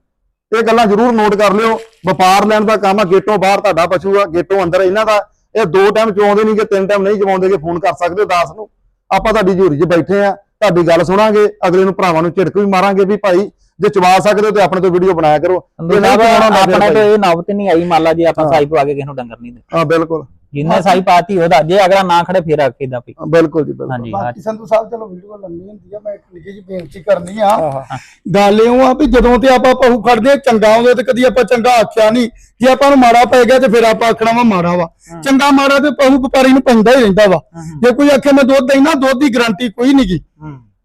A: ਇਹ ਗੱਲਾਂ ਜ਼ਰੂਰ ਨੋਟ ਕਰ ਲਿਓ। ਵਪਾਰ ਲੈਣ ਦਾ ਕੰਮ ਆ, ਗੇਟੋਂ ਬਾਹਰ ਤੁਹਾਡਾ ਪਸ਼ੂ ਆ, ਗੇਟੋਂ ਅੰਦਰ ਇਹਨਾਂ ਦਾ। ਇਹ ਦੋ ਟਾਈਮ ਚਵਾਉਂਦੇ ਨਹੀਂ ਕਿ ਤਿੰਨ ਟਾਈਮ ਨਹੀਂ ਚਵਾਉਂਦੇ ਫੋਨ ਕਰ ਸਕਦੇ ਹੋ ਦਾਸ ਨੂੰ। ਆਪਾਂ ਤੁਹਾਡੀ ਝੂਰੀ 'ਚ ਬੈਠੇ ਆ। ਤੁਹਾਡੀ ਗੱਲ ਸੁਣਾਂਗੇ ਅਗਲੇ ਨੂੰ ਭਰਾਵਾਂ ਨੂੰ ਝਿੜਕ ਵੀ ਮਾਰਾਂਗੇ ਵੀ ਭਾਈ ਜੇ ਚਵਾ ਸਕਦੇ ਹੋ ਤੇ ਆਪਣੇ ਤੋਂ ਵੀਡੀਓ ਬਣਾਇਆ ਕਰੋ ਚਵਾਉਣਾ
B: ਆਪਣੇ
A: ਭਾਈ।
B: ਤੋਂ ਇਹ ਨੌਬਤ ਨਹੀਂ ਆਈ ਮੰਨ ਲਾ ਜੇ ਆਪਾਂ। ਸਾਈ ਪਵਾ ਕੇ ਕਿਸੇ ਨੂੰ ਡੰਗਰ ਨਹੀਂ ਦੇ
A: ਹਾਂ ਬਿਲਕੁਲ
B: ਜਿੰਨੇ ਸਾਈ ਪਾਤੀ ਉਹਦਾ ਜੇ ਅਗਲਾ ਨਾ ਖੜੇ ਫਿਰ ਆ ਕਿਦਾਂ ਪਈ?
A: ਬਿਲਕੁਲ ਜੀ ਬਿਲਕੁਲ।
B: ਹਾਂਜੀ
C: ਬਾਕੀ ਸੰਧੂ ਸਾਹਿਬ ਚਲੋ ਵੀਡੀਓ ਲੰਮੀ ਹੁੰਦੀ ਆ ਮੈਂ ਇੱਕ ਨਿੱਕੀ ਜਿਹੀ ਬੇਨਤੀ ਕਰਨੀ ਆ। ਗੱਲ ਇਹ ਆ ਵੀ ਜਦੋਂ ਤੇ ਆਪਾਂ ਪਹੂ ਖੜਦੇ ਆ, ਚੰਗਾ ਆਉਂਦੇ ਤੇ ਕਦੀ ਆਪਾਂ ਚੰਗਾ ਆਖਿਆ ਨਹੀਂ ਜੇ ਆਪਾਂ ਨੂੰ ਮਾੜਾ ਪੈ ਗਿਆ ਤੇ ਫਿਰ ਆਪਾਂ ਆਖਣਾ ਵਾ ਮਾੜਾ ਵਾ। ਚੰਗਾ ਮਾੜਾ ਤੇ ਪਹੂ ਵਪਾਰੀ ਨੂੰ ਪੈਂਦਾ ਹੀ ਰਹਿੰਦਾ ਵਾ। ਜੇ ਕੋਈ ਆਖੇ ਮੈਂ ਦੁੱਧ ਦੇਣਾ ਦੁੱਧ ਦੀ ਗਾਰੰਟੀ ਕੋਈ ਨਹੀਂ ਗੀ।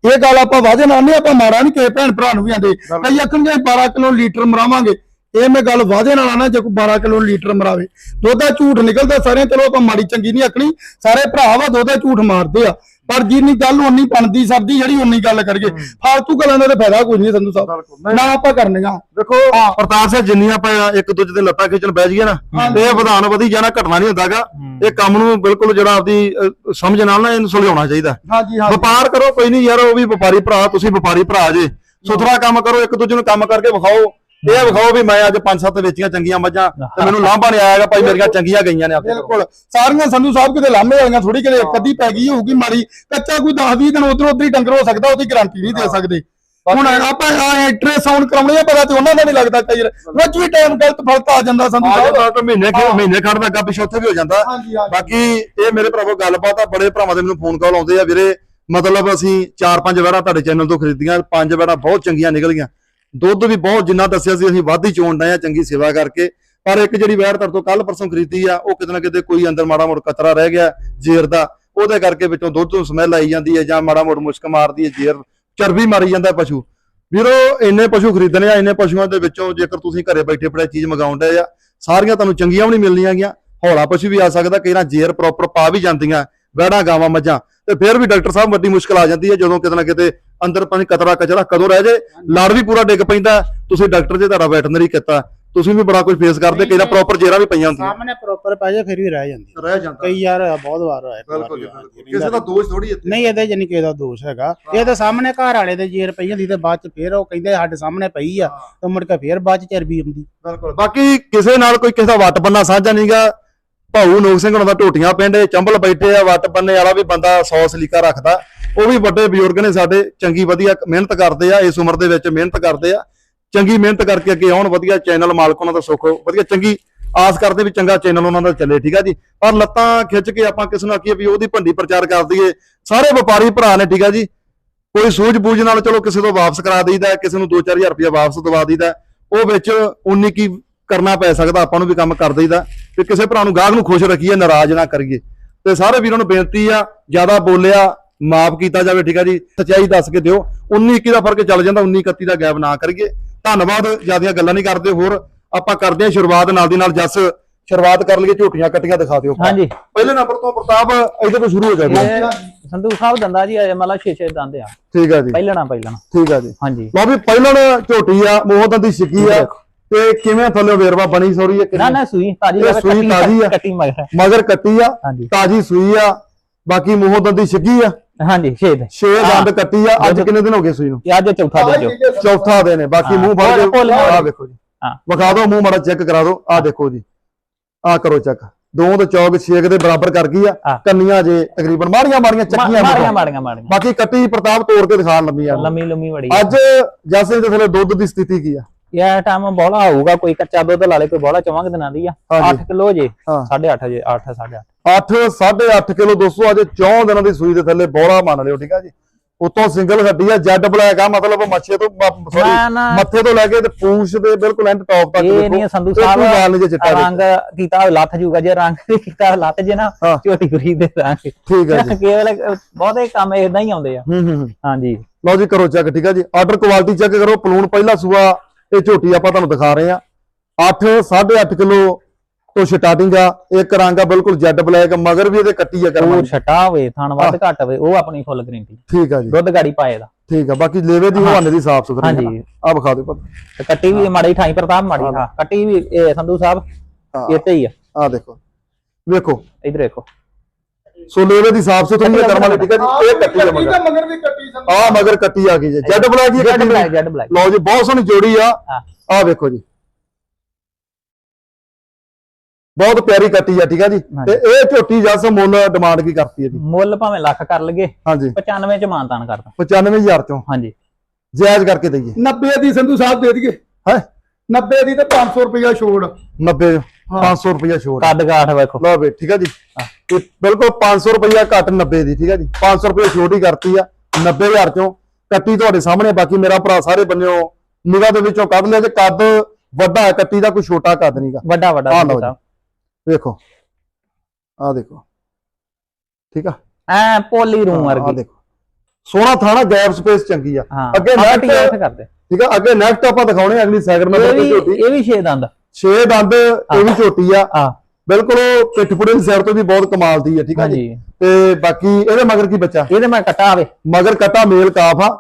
C: ਇਹ ਗੱਲ ਆਪਾਂ ਵਾਜੇ ਨਾਲ ਨਹੀਂ ਆਪਾਂ ਮਾੜਾ ਨਹੀਂ ਕਿਸੇ ਭੈਣ ਭਰਾ ਨੂੰ ਵੀ ਆਂਦੇ। ਕਈ ਆਖਣਗੇ 12 ਕਿਲੋ ਲੀਟਰ ਮਰਾਵਾਂਗੇ। ਇਹ ਮੈਂ ਗੱਲ ਵਾਜੇ ਨਾਲ ਆਣਾ ਜੇ ਕੋਈ 12 ਕਿਲੋ ਲੀਟਰ ਮਰਾਵੇ। ਦੁੱਧ ਝੂਠ ਨਿਕਲਦਾ ਸਾਰੇ ਚਲੋ ਆਪਾਂ ਮਾੜੀ ਚੰਗੀ ਨਹੀਂ ਆਖਣੀ। ਸਾਰੇ ਭਰਾ ਵਾ ਦੁੱਧ ਝੂਠ ਮਾਰਦੇ ਆ। ਪਰ ਜਿੰਨੀ ਗੱਲ ਉਨੀ ਬਣਦੀ ਸਰਦੀ ਜਿਹੜੀ ਉਨੀ ਗੱਲ ਕਰੀਏ। ਫਾਲਤੂ ਗੱਲਾਂ ਦਾ ਤਾਂ ਫਾਇਦਾ ਕੋਈ ਨਹੀਂ ਸੰਧੂ ਸਾਹਿਬ। ਨਾ ਆਪਾਂ ਕਰਨੀਆਂ।
A: ਦੇਖੋ ਪ੍ਰਤਾਪ ਸਿੰਘ ਜਿੰਨੀਆਂ ਆਪਾਂ ਇੱਕ ਦੂਜੇ ਦੇ ਲੱਤਾਂ ਖਿੱਚਣ ਬਹਿ ਜਾਈਏ ਨਾ ਤੇ ਇਹ ਵਿਧਾਨ ਵਧੀ ਜਾਣਾ ਘਟਣਾ ਨਹੀਂ ਹੁੰਦਾਗਾ। ਇਹ ਕੰਮ ਨੂੰ ਬਿਲਕੁਲ ਜਿਹੜਾ ਆਪਦੀ ਸਮਝ ਨਾਲ ਨਾ ਇਹਨੂੰ ਸੁਲਝਾਉਣਾ ਚਾਹੀਦਾ।
C: ਹਾਂਜੀ ਹਾਂ
A: ਵਪਾਰ ਕਰੋ ਕੋਈ ਨਹੀਂ ਯਾਰ ਉਹ ਵੀ ਵਪਾਰੀ ਭਰਾ ਤੁਸੀਂ ਵਪਾਰੀ ਭਰਾ ਜੇ। ਸੁਥਰਾ ਕੰਮ ਕਰੋ ਇੱਕ ਦੂਜੇ ਨੂੰ ਕੰਮ ਕਰਕੇ ਵਿਖਾਓ। ਇਹ ਵਿਖਾਓ ਵੀ ਮੈਂ ਅੱਜ ਪੰਜ ਸੱਤ ਵੇਚੀਆਂ ਚੰਗੀਆਂ ਮੱਝਾਂ ਤੇ ਮੈਨੂੰ ਲਾਂਭਾ ਨਹੀਂ ਆਇਆਗਾ ਭਾਈ ਮੇਰੀਆਂ ਚੰਗੀਆਂ ਗਈਆਂ ਨੇ ਆਪਣੇ ਕੋਲ।
C: ਬਿਲਕੁਲ। ਸਾਰੀਆਂ ਸੰਧੂ ਸਾਹਿਬ ਕਿਤੇ ਲਾਂਭੇ ਵਾਲੀਆਂ ਥੋੜੀ ਕਿਤੇ ਇੱਕ ਅੱਧੀ ਪੈ ਗਈ ਹੋਊਗੀ ਮਾਰੀ ਕੱਚਾ ਕੋਈ 10 20 ਦਿਨ ਉਧਰ ਉਧਰ ਹੀ ਡੰਗਰ ਹੋ ਸਕਦਾ ਉਹਦੀ ਗਾਰੰਟੀ ਨਹੀਂ ਦੇ ਸਕਦੇ। ਹੁਣ ਆਪਾਂ ਅਲਟਰਾਸਾਊਂਡ ਕਰਾਉਣੇ ਆ ਪਤਾ ਤੇ ਉਹਨਾਂ ਦਾ ਨਹੀਂ ਲੱਗਦਾ ਕਈ ਵਿੱਚ ਵੀ ਟਾਈਮ ਗਲਤ ਫਲਤ ਆ ਜਾਂਦਾ ਸੰਧੂ ਸਾਹਿਬ।
A: ਮਹੀਨੇ ਮਹੀਨੇ ਖੜਦਾ ਅੱਗਾ ਪਿੱਛੇ ਉੱਥੇ ਵੀ ਹੋ ਜਾਂਦਾ। ਬਾਕੀ ਇਹ ਮੇਰੇ ਭਰਾਵੋ ਗੱਲਬਾਤ ਆ ਬੜੇ ਭਰਾਵਾਂ ਦੇ ਮੈਨੂੰ ਫੋਨ ਕਾਲ ਆਉਂਦੇ ਆ ਵੀਰੇ। ਮਤਲਬ ਅਸੀਂ ਚਾਰ ਪੰਜ ਵੈੜਾਂ ਤੁਹਾਡੇ ਚੈਨਲ ਤੋਂ ਖਰੀਦੀਆਂ ਪੰਜ ਵੈੜਾਂ ਬਹੁਤ ਚੰਗੀਆਂ ਨਿਕਲ ਗਈਆਂ ਦੁੱਧ ਵੀ ਬਹੁਤ ਜਿੰਨਾ ਦੱਸਿਆ ਸੀ, ਅਸੀਂ ਵੱਧ ਹੀ ਚੋਣ ਡਏ ਆ ਚੰਗੀ ਸੇਵਾ ਕਰਕੇ। ਪਰ ਇੱਕ ਜਿਹੜੀ ਵੈੜ ਤਰ ਤੋਂ ਕੱਲ ਪਰਸੋਂ ਖਰੀਦੀ ਆ, ਉਹ ਕਿਤੇ ਨਾ ਕਿਤੇ ਕੋਈ ਅੰਦਰ ਮਾੜਾ ਮੋੜ ਕਤਰਾ ਰਹਿ ਗਿਆ ਜੇਰ ਦਾ। ਉਹਦੇ ਕਰਕੇ ਵਿੱਚੋਂ ਦੁੱਧ ਤੋਂ ਸਮੈਲ ਆਈ ਜਾਂਦੀ ਹੈ ਜਾਂ ਮਾੜਾ ਮੋੜ ਮੁਸ਼ਕ ਮਾਰਦੀ ਹੈ ਜੇਰ, ਚਰਬੀ ਮਾਰੀ ਜਾਂਦਾ ਪਸ਼ੂ। ਵੀਰੋ, ਇੰਨੇ ਪਸ਼ੂ ਖਰੀਦਣੇ ਆ, ਇੰਨੇ ਪਸ਼ੂਆਂ ਦੇ ਵਿੱਚੋਂ ਜੇਕਰ ਤੁਸੀਂ ਘਰੇ ਬੈਠੇ ਬੜੇ ਚੀਜ਼ ਮੰਗਾਉਣ ਆ, ਸਾਰੀਆਂ ਤੁਹਾਨੂੰ ਚੰਗੀਆਂ ਵੀ ਨਹੀਂ ਮਿਲਣੀਆਂ ਗੀਆਂ ਹੌਲਾ ਪਸ਼ੂ ਵੀ ਆ ਸਕਦਾ, ਕਈ ਨਾ ਜੇਰ ਪ੍ਰੋਪਰ ਪਾ ਵੀ ਜਾਂਦੀਆਂ। ਵੈੜਾਂ ਗਾਵਾਂ ਮੱਝਾਂ। ਤੇ ਫਿਰ ਵੀ ਡਾਕਟਰ ਸਾਹਿਬ ਵੱਡੀ ਮੁਸ਼ਕਲ ਆ ਜਾਂਦੀ ਹੈ ਜਦੋਂ ਕਿਤੇ ਨਾ ਕਿਤੇ ਅੰਦਰ ਪਾਣੀ ਕਤਰਾ ਕਚਰਾ ਕਦੋਂ ਰਹਿ ਜੇ ਲੜ ਵੀ ਪੂਰਾ ਡਿੱਗ ਪੈਂਦਾ। ਤੁਸੀਂ ਡਾਕਟਰ ਜੇ ਤੁਹਾਡਾ ਵੈਟਰਨਰੀ ਕੀਤਾ। ਤੁਸੀਂ ਵੀ ਬੜਾ ਕੁਝ ਫੇਸ ਕਰਦੇ ਕਈ ਨਾ ਪ੍ਰੋਪਰ ਜੇਰਾਂ ਵੀ ਪਈਆਂ ਹੁੰਦੀਆਂ।
C: ਸਾਹਮਣੇ ਪ੍ਰੋਪਰ ਪੈ ਜਾ ਫਿਰ ਵੀ ਰਹਿ ਜਾਂਦੀ।
A: ਰਹਿ ਜਾਂਦਾ।
C: ਕਈ ਯਾਰ ਬਹੁਤ ਵਾਰ ਹੋਇਆ
A: ਬਿਲਕੁਲ ਕਿਸੇ ਦਾ ਦੋਸ਼ ਥੋੜੀ ਇੱਥੇ।
C: ਨਹੀਂ ਇਹਦੇ ਨਹੀਂ ਕਿਸੇ ਦਾ ਦੋਸ਼ ਹੈਗਾ। ਇਹ ਤਾਂ ਸਾਹਮਣੇ ਘਰ ਵਾਲੇ ਦੇ ਜੇਰ ਪਈ ਹੁੰਦੀ ਤੇ ਬਾਅਦ ਚ ਫੇਰ ਉਹ ਕਹਿੰਦੇ ਸਾਡੇ ਸਾਹਮਣੇ ਪਈ ਆ ਤੇ ਮੁੜ ਕੇ ਫੇਰ ਬਾਅਦ ਚ ਚਰਬੀ ਆਉਂਦੀ।
A: ਬਿਲਕੁਲ। ਬਾਕੀ ਕਿਸੇ ਨਾਲ ਕੋਈ ਕਿਸੇ ਦਾ ਵੱਟ ਬੰਨਾ ਸਾਂਝਾ ਨਹੀਂਗਾ ਭਾਊ ਨੋਕ ਸਿੰਘ ਹੁਣਾਂ ਦਾ ਢੋਟੀਆਂ ਪਿੰਡ, ਚੰਬਲ ਬੈਠੇ ਆ, ਵੱਟ ਬੰਨੇ ਵਾਲਾ ਵੀ ਬੰਦਾ 100 ਸਲੀਕਾ ਰੱਖਦਾ। ਉਹ ਵੀ ਵੱਡੇ ਬਜ਼ੁਰਗ ਨੇ ਸਾਡੇ, ਚੰਗੀ ਵਧੀਆ ਮਿਹਨਤ ਕਰਦੇ ਆ, ਇਸ ਉਮਰ ਦੇ ਵਿੱਚ ਮਿਹਨਤ ਕਰਦੇ ਆ। ਚੰਗੀ ਮਿਹਨਤ ਕਰਕੇ ਅੱਗੇ ਆਉਣ, ਵਧੀਆ ਚੈਨਲ ਮਾਲਕ ਉਹਨਾਂ ਦਾ ਸੁੱਖ, ਵਧੀਆ ਚੰਗੀ ਆਸ ਕਰਦੇ ਵੀ ਚੰਗਾ ਚੈਨਲ ਉਹਨਾਂ ਦਾ ਚੱਲੇ, ਠੀਕ ਆ ਜੀ? ਪਰ ਲੱਤਾਂ ਖਿੱਚ ਕੇ ਆਪਾਂ ਕਿਸ ਨੂੰ ਆਖੀਏ ਵੀ ਉਹਦੀ ਭੰਡੀ ਪ੍ਰਚਾਰ ਕਰ ਦਈਏ। ਸਾਰੇ ਵਪਾਰੀ ਭਰਾ ਨੇ, ਠੀਕ ਆ ਜੀ? ਕੋਈ ਸੂਝ ਬੂਝ ਨਾਲ ਚਲੋ ਕਿਸੇ ਤੋਂ ਵਾਪਸ ਕਰਾ ਦਈਦਾ, ਕਿਸੇ ਨੂੰ 2-4000 ਰੁਪਇਆ ਵਾਪਸ ਦਵਾ ਦਈਦਾ। ਉਹ ਵਿੱਚ ਉਨੀ ਕੀ ਕਰਨਾ ਪੈ ਸਕਦਾ ਆਪਾਂ ਨੂੰ ਵੀ ਕੰਮ ਕਰ ਦਈਦਾ। ਤੇ ਕਿਸੇ ਭਰਾ ਨੂੰ ਗਾਹਕ ਨੂੰ ਖੁਸ਼ ਰੱਖੀਏ ਨਾਰਾਜ਼ ਨਾ ਕਰੀਏ। ਤੇ ਸਾਰੇ ਵੀਰਾਂ ਨੂੰ ਬੇਨਤੀ ਆ ਜ਼ਿਆਦਾ ਬੋਲਿਆ ਮਾਫ ਕੀਤਾ ਜਾਵੇ ਠੀਕ ਆ ਜੀ ਸਚਾਈ ਦੱਸ ਕੇ ਦਿਓ। 19 21 ਦਾ ਫ਼ਰਕ ਚੱਲ ਜਾਂਦਾ 19 31 ਦਾ ਗੈਪ ਨਾ ਕਰੀਏ। ਧੰਨਵਾਦ ਜਿਆਦੀਆਂ ਗੱਲਾਂ ਨਹੀਂ ਕਰਦੇ ਹੋਰ ਆਪਾਂ ਕਰਦੇ ਹਾਂ ਸ਼ੁਰੂਆਤ ਨਾਲ ਦੀ ਨਾਲ ਜੱਸ ਸ਼ੁਰੂਆਤ ਕਰ ਲਈਏ ਝੂਠੀਆਂ ਕੱਟੀਆਂ ਦਿਖਾ ਦਿਓ
B: ਹਾਂਜੀ।
A: ਪਹਿਲੇ ਨੰਬਰ ਤੋਂ ਪ੍ਰਤਾਪ ਇਧਰ ਤੋਂ ਸ਼ੁਰੂ ਹੋ ਜਾਵੇ
B: ਸੰਧੂ ਸਾਹਿਬ ਦੰਦਾ ਜੀ ਮਤਲਬ 6 6 ਦੰਦ ਆ।
A: ਠੀਕ ਆ ਜੀ।
B: ਪਹਿਲਣਾ ਪਹਿਲਣਾ।
A: ਠੀਕ ਆ ਜੀ।
B: ਹਾਂਜੀ।
A: ਲਓ ਵੀ ਪਹਿਲਾਂ ਝੋਟੀ ਆ ਮੋਹਤਾਂ ਦੀ ਸਿੱਕੀ ਆ। ਤੇ ਕਿਵੇਂ ਥੱਲੇ ਵੇਰਵਾ ਬਣੀ ਸੋਰੀ ਹੈ
B: ਨਾ ਨਾ ਸੂਈ ਤਾਜੀ
A: ਇਹ ਸੂਈ ਤਾਜ਼ੀ ਆ।
B: ਕੱਟੀ ਮਗਰ।
A: ਮਗਰ ਕੱਟੀ ਆ ਤਾਜੀ ਸੂਈ ਆ ਬਾਕੀ ਮੋਹਤਾਂ ਦੀ ਸਿੱਕੀ ਆ।
B: ਹਾਂਜੀ ਛੇਦ।
A: ਛੇ ਦੰਦ ਕੱਟੀ ਆ ਅੱਜ ਕਿੰਨੇ ਦਿਨ ਹੋ ਗਏ ਸੂਈ ਨੂੰ?
B: ਇਹ ਅੱਜ ਚੌਥਾ ਦਿਨ ਜੋ।
A: ਚੌਥਾ ਦਿਨ ਹੈ ਬਾਕੀ ਮੂੰਹ ਫੜ ਕੇ ਆ ਵੇਖੋ ਜੀ।
B: ਹਾਂ।
A: ਵਿਖਾ ਦਿਓ ਮੂੰਹ ਮਾੜਾ ਚੈੱਕ ਕਰਾ ਦਿਓ। ਆ ਦੇਖੋ ਜੀ। ਆ ਕਰੋ ਚੈੱਕ ਦੋ ਤੇ ਚੌਕ ਛੇਕ ਦੇ ਬਰਾਬਰ ਕਰ ਗਈ ਆ। ਕੰਨੀਆਂ ਜੇ ਤਕਰੀਬਨ ਮਾੜੀਆਂ ਮਾੜੀਆਂ ਚੱਕੀਆਂ
B: ਮਾਰੀਆਂ
A: ਵਿਖਾਓ।
B: ਮਾਰੀਆਂ ਮਾਰੀਆਂ
A: ਬਾਕੀ ਕੱਟੀ ਪ੍ਰਤਾਪ ਤੋੜ ਕੇ ਦਿਖਾਣ ਲੰਮੀ ਆ।
B: ਲੰਮੀ ਲੰਮੀ ਬੜੀ
A: ਅੱਜ ਜੈਸੇ ਦੇ ਥੱਲੇ ਦੁੱਧ ਦੀ ਸਥਿਤੀ ਕੀ ਆ?
B: ਇਹ ਟਾਈਮ ਬੋਲਾ ਹੋਊਗਾ ਕੋਈ ਕੱਚਾ ਦੁੱਧ ਲਾ ਲੇ ਕੋਈ ਬੋਲਾ ਚਵਾਂਗੇ ਦਿਨਾਂ ਦੀ ਆ।
A: ਹਾਂਜੀ।
B: 8 ਕਿਲੋ ਜੇ
A: ਹਾਂ।
B: 8.5 ਜੇ 8 8.5
A: 8 8.5 ਕਿਲੋ ਦੋਸਤੋ ਅੱਜ 4 ਦਿਨਾਂ ਦੀ ਸੂਈ ਦੇ ਥੱਲੇ ਬੋਲਾ ਮੰਨ ਲਿਓ ਠੀਕ ਆ ਜੀ। ਉਤੋਂ ਸਿੰਗਲ ਹੱਡੀ ਆ ਜੈਡ ਬਲੈਕ ਆ ਮਤਲਬ ਮੱਛੇ ਤੋਂ ਸੌਰੀ ਮੱਥੇ ਤੋਂ ਲੈ ਕੇ ਤੇ ਪੂੰਛ ਦੇ ਬਿਲਕੁਲ ਐਂਡ ਟੌਪ ਤੱਕ
B: ਇਹ ਨਹੀਂ ਸੰਧੂ ਸਾਹਿਬ ਰੰਗ ਕੀਤਾ ਲੱਥ ਜੂਗਾ ਜੇ ਰੰਗ ਕੀਤਾ ਲੱਥ ਜੇ ਨਾ। ਝੋਟੀ ਗੁਰੀ ਦੇ ਰੰਗ।
A: ਠੀਕ ਹੈ ਜੀ।
B: ਕੇਵਲ ਬਹੁਤੇ ਕੰਮ ਇਦਾਂ ਹੀ ਆਉਂਦੇ ਆ। ਹਾਂਜੀ।
A: ਲਓ ਜੀ ਕਰੋ ਚੈੱਕ ਠੀਕ ਹੈ ਜੀ। ਆਰਡਰ ਕੁਆਲਿਟੀ ਚੈੱਕ ਕਰੋ ਪਲੂਣ ਪਹਿਲਾ ਸੂਆ ਇਹ ਝੋਟੀ ਆਪਾਂ ਤੁਹਾਨੂੰ ਦਿਖਾ ਰਹੇ ਆ 8 8.5 ਕਿਲੋ ਤੋਂ ਸਟਾਰਟਿੰਗ ਆ। ਇੱਕ ਰੰਗ ਆ ਬਿਲਕੁਲ ਜੈਡ ਬਲੈਕ ਮਗਰ ਵੀ ਇਹਦੇ ਕੱਟੀ ਆ
B: ਉਹ
A: ਕਰਮ
B: ਛਟਾ ਹੋਵੇ ਥਣ ਵੱਧ ਘੱਟ ਹੋਵੇ ਉਹ ਆਪਣੀ ਫੁੱਲ ਗਰੰਟੀ
A: ਠੀਕ ਆ ਜੀ।
B: ਦੁੱਧ ਗਾੜੀ ਪਾਏ ਦਾ।
A: ਠੀਕ ਆ ਬਾਕੀ ਲੇਵੇ ਦੀ ਹਵਾਨੇ ਦੀ ਸਾਫ਼ ਸੁਥਰੀ
B: ਹਾਂਜੀ।
A: ਆ ਵਿਖਾ ਦਿਓ ਪਤਾ
B: ਤੇ ਕੱਟੀ ਵੀ ਮਾੜੀ ਠਾਈ ਪ੍ਰਤਾਪ ਮਾੜੀ ਹਾਂ। ਕੱਟੀ ਵੀ ਇਹ ਸੰਧੂ ਸਾਹਿਬ ਇੱਥੇ ਹੀ ਆ।
A: ਆ ਦੇਖੋ। ਵੇਖੋ।
B: ਇਧਰ ਦੇਖੋ
A: ਸੋ ਲੇਵੇ ਦੀ ਸਾਫ਼ ਸੁਥਰੀ ਹੈ ਕਰਮ ਵਾਲੀ ਠੀਕ ਹੈ ਜੀ? ਇਹ ਕੱਟੀ ਆ ਮਗਰ
C: ਮਗਰ ਵੀ ਕੱਟੀ ਸੰਧੂ
A: ਆ ਮਗਰ ਕੱਟੀ ਆ ਗਈ ਜੀ। ਜੈਡ ਬਲੈਕ ਹੀ
B: ਜੈਡ
A: ਕੱਟੀ
B: ਜੈਡ ਬਲੈਕ
A: ਲਓ ਜੀ ਬਹੁਤ ਸੋਹਣੀ ਜੋੜੀ ਆ। ਆ ਵੇਖੋ ਜੀ। ਬਹੁਤ ਪਿਆਰੀ ਕੱਟੀ ਆ ਠੀਕ ਆ ਜੀ। ਤੇ ਇਹ ਝੋਟੀ ਜਸ ਮੁੱਲ ਡਿਮਾਂਡ ਕੀ ਕਰਤੀ ਹੈ ਜੀ?
B: ਮੁੱਲ ਭਾਵੇਂ ਲੱਖ ਕਰ ਲਗੇ
A: ਹਾਂਜੀ।
B: 95 ਚ ਮਾਨਤਾਨ ਕਰਦਾ।
A: 95000 ਚੋਂ।
B: ਹਾਂਜੀ।
A: ਜਾਇਜ਼ ਕਰਕੇ ਦਈਏ।
C: 90 ਦੀ ਸੰਧੂ ਸਾਹਿਬ ਦੇ ਦਈਏ।
A: ਹੈ?
C: 90 ਦੀ ਤੇ 500 ਰੁਪਇਆ ਛੋੜ।
A: 90 500 ਰੁਪਇਆ ਛੋੜ।
B: ਕੱਦ ਕਾਠ ਵੇਖੋ।
A: ਲਓ ਬਈ ਠੀਕ ਆ ਜੀ? ਤੇ ਬਿਲਕੁਲ 500 ਰੁਪਇਆ ਘੱਟ 90 ਦੀ ਠੀਕ ਆ ਜੀ? 500 ਰੁਪਏ ਛੋਟ ਹੀ ਕਰਤੀ ਆ 90000 ਚੋਂ ਕੱਟੀ ਤੁਹਾਡੇ ਸਾਹਮਣੇ ਬਾਕੀ ਮੇਰਾ ਭਰਾ ਸਾਰੇ ਬੰਨਿਓ। ਨਿਗਾਹ ਦੇ ਵਿੱਚੋਂ ਕੱਢ ਲਿਆ ਤੇ ਕੱਦ ਵੱਡਾ ਹੈ ਕੱਟੀ ਦਾ ਕੋਈ ਛੋਟਾ ਕੱਦ ਨਹੀਂਗਾ
B: ਵੱਡਾ ਵੱਡਾ ਸਾਹਿਬ
A: ਵੇਖੋ। ਆ ਦੇਖੋ। ਠੀਕ ਆ?
B: ਐ ਪੋਲੀ ਰੂਮ
A: ਆ
B: ਵਰਗੀ।
A: ਦੇਖੋ। ਸੋਹਣਾ ਥਾਣਾ ਗੈਪ ਸਪੇਸ ਚੰਗੀ ਆ। ਅੱਗੇ
B: ਇੱਥੇ ਕਰਦੇ।
A: ਠੀਕ ਆ? ਅੱਗੇ ਨੈਕਸਟ ਆਪਾਂ ਦਿਖਾਉਣੇ ਅਗਲੀ
B: ਇਹ
A: ਨੰਬਰ
B: ਵੀ
A: ਤੇ ਝੋਟੀ।
B: ਇਹ ਵੀ ਛੇ ਦੰਦ।
A: 6 ਦੰਦ ਇਹ ਵੀ ਝੋਟੀ ਆ।
B: ਆ
A: ਬਿਲਕੁਲ ਉਹ ਪਿੱਠ ਪੁੜੇ ਦੀ ਸਾਈਡ ਤੋਂ ਵੀ ਬਹੁਤ ਕਮਾਲ ਦੀ ਆ ਠੀਕ ਆ ਜੀ? ਤੇ ਬਾਕੀ ਇਹਦੇ ਮਗਰ ਕੀ ਬੱਚਾ?
B: ਇਹਦੇ ਮੈਂ ਕੱਟਾ ਆਵੇ।
A: ਮਗਰ ਕਟਾ ਮੇਲ ਕਾਫ ਆ।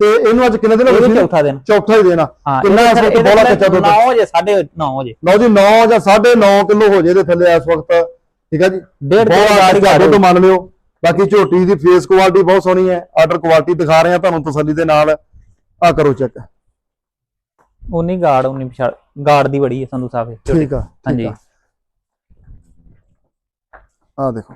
A: ਤੇ ਇਹਨੂੰ ਅੱਜ ਕਿੰਨੇ ਦਿਨ ਹੋ
B: ਇਹ
A: ਗਏ?
B: ਚੌਥਾ ਦਿਨ।
A: ਚੌਥਾ ਹੀ ਦੇਣਾ
B: ਹਾਂ
A: ਕਿੰਨਾ ਇਸ ਵਕਤ ਬੋਲਾ ਕੱਚਾ ਦੁੱਧ
B: 9 ਵਜੇ 9:30 ਵਜੇ
A: ਲਓ ਜੀ 9 ਜਾਂ 9.5 ਕਿਲੋ ਹੋ ਜੇ ਦੇ ਥੱਲੇ ਇਸ ਵਕਤ। ਠੀਕ ਆ ਜੀ?
B: ਡੇਢ ਕਿਲੋ ਕਰ
A: ਤੋਂ ਮੰਨ ਲਿਓ। ਬਾਕੀ ਝੋਟੀ ਦੀ ਫੇਸ ਕੁਆਲਿਟੀ ਬਹੁਤ ਸੋਹਣੀ ਹੈ। ਆਰਡਰ ਕੁਆਲਿਟੀ ਦਿਖਾ ਰਹੇ ਆ ਤੁਹਾਨੂੰ ਤਸੱਲੀ ਦੇ ਨਾਲ। ਆ ਕਰੋ ਚੈੱਕ
B: ਉਨੀ ਗਾੜ ਉਨੀ ਗਾੜ ਦੀ ਬੜੀ ਹੈ ਸੰਧੂ ਸਾਹਿਬ ਇਹ।
A: ਠੀਕ ਆ
B: ਹਾਂਜੀ।
A: ਆ ਦੇਖੋ।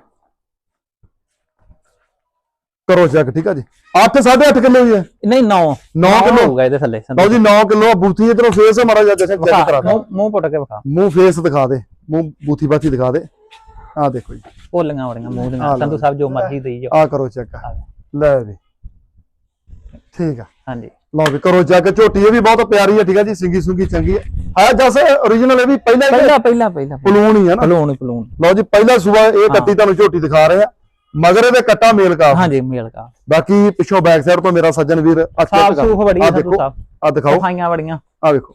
A: ਕਰੋ ਚੈੱਕ ਠੀਕ ਆ ਜੀ। 8 8.5 ਕਿਲੋ ਹੀ ਹੈ।
B: ਨਹੀਂ 9
A: ਨੌ ਕਿੱਲੋ।
B: ਹੋਊਗਾ ਇਹਦੇ ਥੱਲੇ ਸੰਧੂ
A: ਲਓ ਜੀ 9 ਕਿਲੋ ਬੂਥੀ ਇਧਰੋਂ ਫੇਸ ਮਾਰਾ ਜਾ ਜਸ਼ਨ ਚੈੱਕ
B: ਵਿਖਾ,
A: ਕਰਾ ਦੇ
B: ਮੂੰਹ ਮੂੰਹ ਪੁੱਟ ਕੇ ਵਿਖਾ।
A: ਮੂੰਹ ਫੇਸ ਦਿਖਾ ਦੇ ਮੂੰਹ ਬੂਥੀ ਬਾਥੀ ਦਿਖਾ ਦੇ। ਆ ਦੇਖੋ ਜੀ।
B: ਭੋਲੀਆਂ ਬੜੀਆਂ ਮੂੰਹ ਦੀਆਂ।
A: ਲਓ
B: ਸੰਧੂ ਸਾਹਿਬ ਜੋ ਮਰਜ਼ੀ ਦੇਈ ਜਾਓ।
A: ਆ ਕਰੋ ਚੈੱਕ ਲੈ ਵੀ। ਠੀਕ ਆ।
B: ਹਾਂਜੀ।
A: ਲਓ ਵੀ ਕਰੋ ਚੈੱਕ ਝੋਟੀ ਇਹ ਵੀ ਬਹੁਤ ਪਿਆਰੀ ਹੈ ਠੀਕ ਆ ਜੀ ਸਿੰਗੀ ਸੁੰਗੀ ਚੰਗੀ ਹੈ। ਹੈ ਜਸ origignal ਇਹ ਵੀ ਪਹਿਲਾਂ ਹੀ
B: ਪਹਿਲਾਂ ਪਹਿਲਾਂ ਪਹਿਲਾਂ।
A: ਪਲੂਣ ਹੀ ਹੈ ਨਾ?
B: ਪਲੂਣ ਪਲੂਣ।
A: ਲਓ ਜੀ ਪਹਿਲਾ ਸੂਆ ਇਹ ਕੱਟੀ ਤੁਹਾਨੂੰ ਝੋਟੀ ਦਿਖਾ ਰਹੇ ਆ ਮਗਰ ਇਹਦੇ ਕੱਟਾ ਮੇਲ ਕਾ
B: ਹਾਂਜੀ ਮੇਲ ਕਾ
A: ਬਾਕੀ ਪਿੱਛੋਂ ਬੈਕ ਸਾਈਡ ਤੋਂ ਮੇਰਾ ਸੱਜਣ ਵੀਰ ਅੱਖ
B: ਸਾਫ਼ ਬੜੀ ਹੈ
A: ਦੇਖੋ ਆ ਦਿਖਾਓ।
B: ਸਫਾਈਆਂ ਬੜੀਆਂ।
A: ਆ ਵੇਖੋ।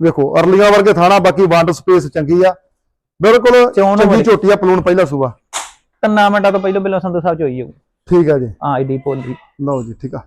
A: ਵੇਖੋ ਅਰਲੀਆਂ ਵਰਗੇ ਥਾਣਾ ਬਾਕੀ ਵੰਡ ਸਪੇਸ ਚੰਗੀ ਆ। ਬਿਲਕੁਲ ਚੰਗੀ। ਝੋਟੀ ਆ ਪਲੂਣ ਪਹਿਲਾ ਸੂਆ
B: ਤਿੰਨਾਂ ਮਿੰਟਾਂ ਤੋਂ ਪਹਿਲਾਂ ਪਹਿਲਾਂ ਸੰਧੂ ਸਾਹਿਬ ਚੋਈ ਜਾਊ।
A: ਠੀਕ ਆ ਜੀ।
B: ਆ ਏਡੀ ਪੋਲੀ
A: ਲਓ ਜੀ ਠੀਕ ਆ।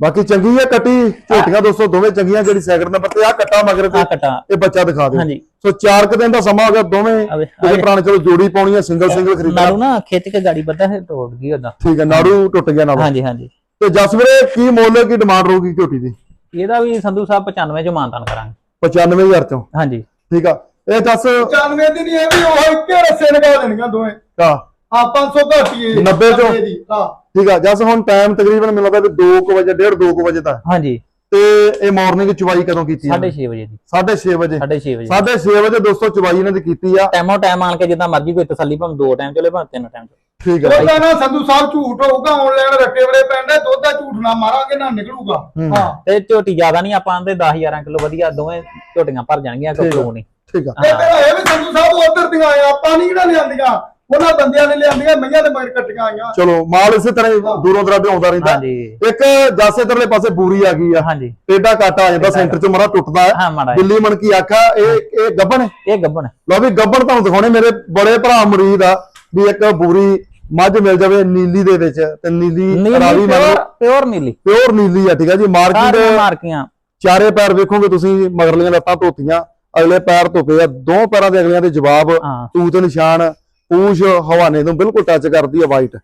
A: ਬਾਕੀ ਚੰਗੀ ਆ ਕੱਟੀ ਝੋਟੀਆਂ ਦੋਸਤੋ ਦੋਵੇਂ ਚੰਗੀਆਂ ਜਿਹੜੀ ਸੈਕਿੰਡ ਨੰਬਰ ਤੇ ਆ ਕੱਟਾ ਮਗਰ ਤੇ
B: ਆ ਕਟਾ।
A: ਇਹ ਬੱਚਾ ਦਿਖਾ ਦਿਓ।
B: ਹਾਂਜੀ।
A: ਸੋ ਚਾਰ ਕੁ ਦਿਨ ਦਾ ਸਮਾਂ ਹੋ ਗਿਆ ਦੋਵੇਂ ਕਿਸੇ ਪੁਰਾਣੇ ਚਲੋ ਜੋੜੀ ਪਾਉਣੀ ਆ ਸਿੰਗਲ ਸਿੰਗਲ ਖਰੀਦਣਾ।
B: ਨਾੜੂ ਨਾ ਖਿੱਚ ਕੇ ਗਾੜੀ ਬੱਧਾ ਹੈ ਤੋੜ ਗਈ ਉਹਦਾ
A: ਠੀਕ ਆ ਨਾੜੂ ਟੁੱਟ ਗਿਆ ਨਾਲ।
B: ਹਾਂਜੀ ਹਾਂਜੀ।
A: ਤੇ ਜਸ ਵੀਰੇ ਕੀ ਮੁੱਲ ਕੀ ਡਿਮਾਂਡ ਰਹੂਗੀ ਝੋਟੀ ਦੀ?
B: ਇਹਦਾ ਵੀ ਸੰਧੂ ਸਾਹਿਬ 95 ਚ ਮਾਨਤਾਨ ਕਰਾਂਗੇ।
A: 95000 ਚੋਂ।
B: ਹਾਂਜੀ।
A: ਠੀਕ ਆ। ਇਹ ਜਸ
C: 95 ਦੀ ਨਹੀਂ ਇਹ ਵੀ ਉਹ ਇੱਕੇ ਰਸੇ ਲਗਾ ਦੇਣੀਆਂ ਦੋਵੇਂ।
A: ਆ
C: ਆ 500 ਘੱਟੀ ਏ
A: 90 ਚੋਂ।
C: ਦੀ ਹਾਂ।
A: ਠੀਕ ਆ ਜਸ ਹੁਣ ਟਾਈਮ ਤਕਰੀਬਨ ਮੈਨੂੰ ਲੱਗਦਾ ਵੀ 2 ਵਜੇ 1:30 2 ਵਜੇ ਦਾ
B: ਹਾਂਜੀ।
A: ਤੇ ਇਹ ਮਾਰਨਿੰਗ ਚੁਬਾਈ ਕਦੋਂ ਕੀਤੀ
B: 6:30 ਵਜੇ ਦੀ।
A: 6:30 ਵਜੇ।
B: 6:30 ਵਜੇ।
A: 6:30 ਵਜੇ ਦੋਸਤੋ ਚੁਬਾਈ ਇਹਨਾਂ ਦੀ ਕੀਤੀ ਆ।
B: ਟਾਈਮੋ ਟਾਈਮ ਆਣ ਕੇ ਜਿੱਦਾਂ ਮਰਜ਼ੀ ਕੋਈ ਤਸੱਲੀ ਭਾਵੇਂ ਦੋ ਟਾਈਮ ਚਲੇ ਭਾਵੇਂ ਤਿੰਨ ਟਾਈਮ ਚਲੇ।
A: ਠੀਕ ਆ।
C: ਉਹਦਾ ਨਾ ਸੰਧੂ ਸਾਹਿਬ ਝੂਠ ਹੋਊਗਾ ਆਨਲਾਈਨ ਰੱਟੇ ਵੜੇ ਪੈਂਦੇ ਦੁੱਧ ਦਾ ਝੂਠ ਨਾ ਮਾਰਾਂਗੇ ਨਾ ਨਿਕਲੂਗਾ।
A: ਹੂੰ।
C: ਹਾਂ।
B: ਤੇ ਝੋਟੀ ਜ਼ਿਆਦਾ ਨਹੀਂ ਆਪਾਂ ਆਂਦੇ 10 11 ਕਿਲੋ ਵਧੀਆ ਦੋਵੇਂ ਝੋਟੀਆਂ ਭਰ ਜਾਣਗੀਆਂ
A: ਠੀਕ ਆ।
B: ਕਿਲੋ ਨਹੀਂ।
A: ਠੀਕ ਆ।
C: ਇਹ ਤੇਰਾ ਇਹ ਵੀ ਸੰਧੂ ਸਾਹਿਬ ਉਧਰ ਦੀਆਂ ਆਏ ਆਪਾਂ ਨਹੀਂ ਕਿਹੜਾ ਲਿਆਂਦੀਆਂ? ਉਹਨਾਂ ਬੰਦਿਆਂ ਨੇ ਲਿਆਂਦੀਆਂ ਮਈਆਂ ਦੇ ਮਗਰ ਕੱਟੀਆਂ ਆਈਆਂ।
A: ਚਲੋ ਮਾਲ ਇਸੇ ਤਰ੍ਹਾਂ ਹੀ ਦੂਰੋਂ ਦਰਾਡੇ ਆਉਂਦਾ ਰਹਿੰਦਾ।
B: ਹਾਂਜੀ।
A: ਇੱਕ ਜਾਸੇ ਤਰਲੇ ਪਾਸੇ ਬੂਰੀ ਆ ਗਈ ਆ।
B: ਹਾਂਜੀ।
A: ਟੇਡਾ ਕਾਟਾ ਆ ਜਾਂਦਾ ਸੈਂਟਰ ਚ ਮਰਾ ਟੁੱਟਦਾ। ਹੈ ਦਿੱਲੀ ਮਣਕੀ ਆਖਾ ਇਹ ਇਹ ਗੱਬਣ ਹੈ?
B: ਇਹ ਗੱਬਣ
A: ਲਓ ਵੀ ਗੱਬਣ ਤੁਹਾਨੂੰ ਦਿਖਾਉਣੇ ਮੇਰੇ ਬੜੇ ਭਰਾ ਮੁਰੀਦ ਆ ਵੀ ਇੱਕ ਬੂਰੀ ਮੱਝ ਮਿਲ ਜਾਵੇ ਨੀਲੀ ਦੇ ਵਿੱਚ ਤੇ ਨੀਲੀ ਰਾਵੀ ਮੰਨ
B: ਪਿਓਰ ਨੀਲੀ।
A: ਪਿਓਰ ਨੀਲੀ ਆ ਠੀਕ ਆ ਜੀ ਮਾਰਕੀਟ
B: ਸਾਰੀਆਂ ਮਾਰਕੀਆਂ।
A: ਚਾਰੇ ਪੈਰ ਵੇਖੋਗੇ ਤੁਸੀਂ ਮਗਰਲੀਆਂ ਲੱਤਾਂ ਧੋਤੀਆਂ ਅਗਲੇ ਪੈਰ ਧੋਪੇ ਆ ਦੋ ਪੈਰਾਂ ਦੇ ਅਗਲਿਆਂ ਦੇ ਜਵਾਬ
B: ਹਾਂ।
A: ਤੂਤ ਨਿਸ਼ਾਨ ਪੂਛ ਹਵਾਨੇ ਤੋਂ ਬਿਲਕੁਲ ਟੱਚ ਕਰਦੀ ਆ ਵਾਈਟ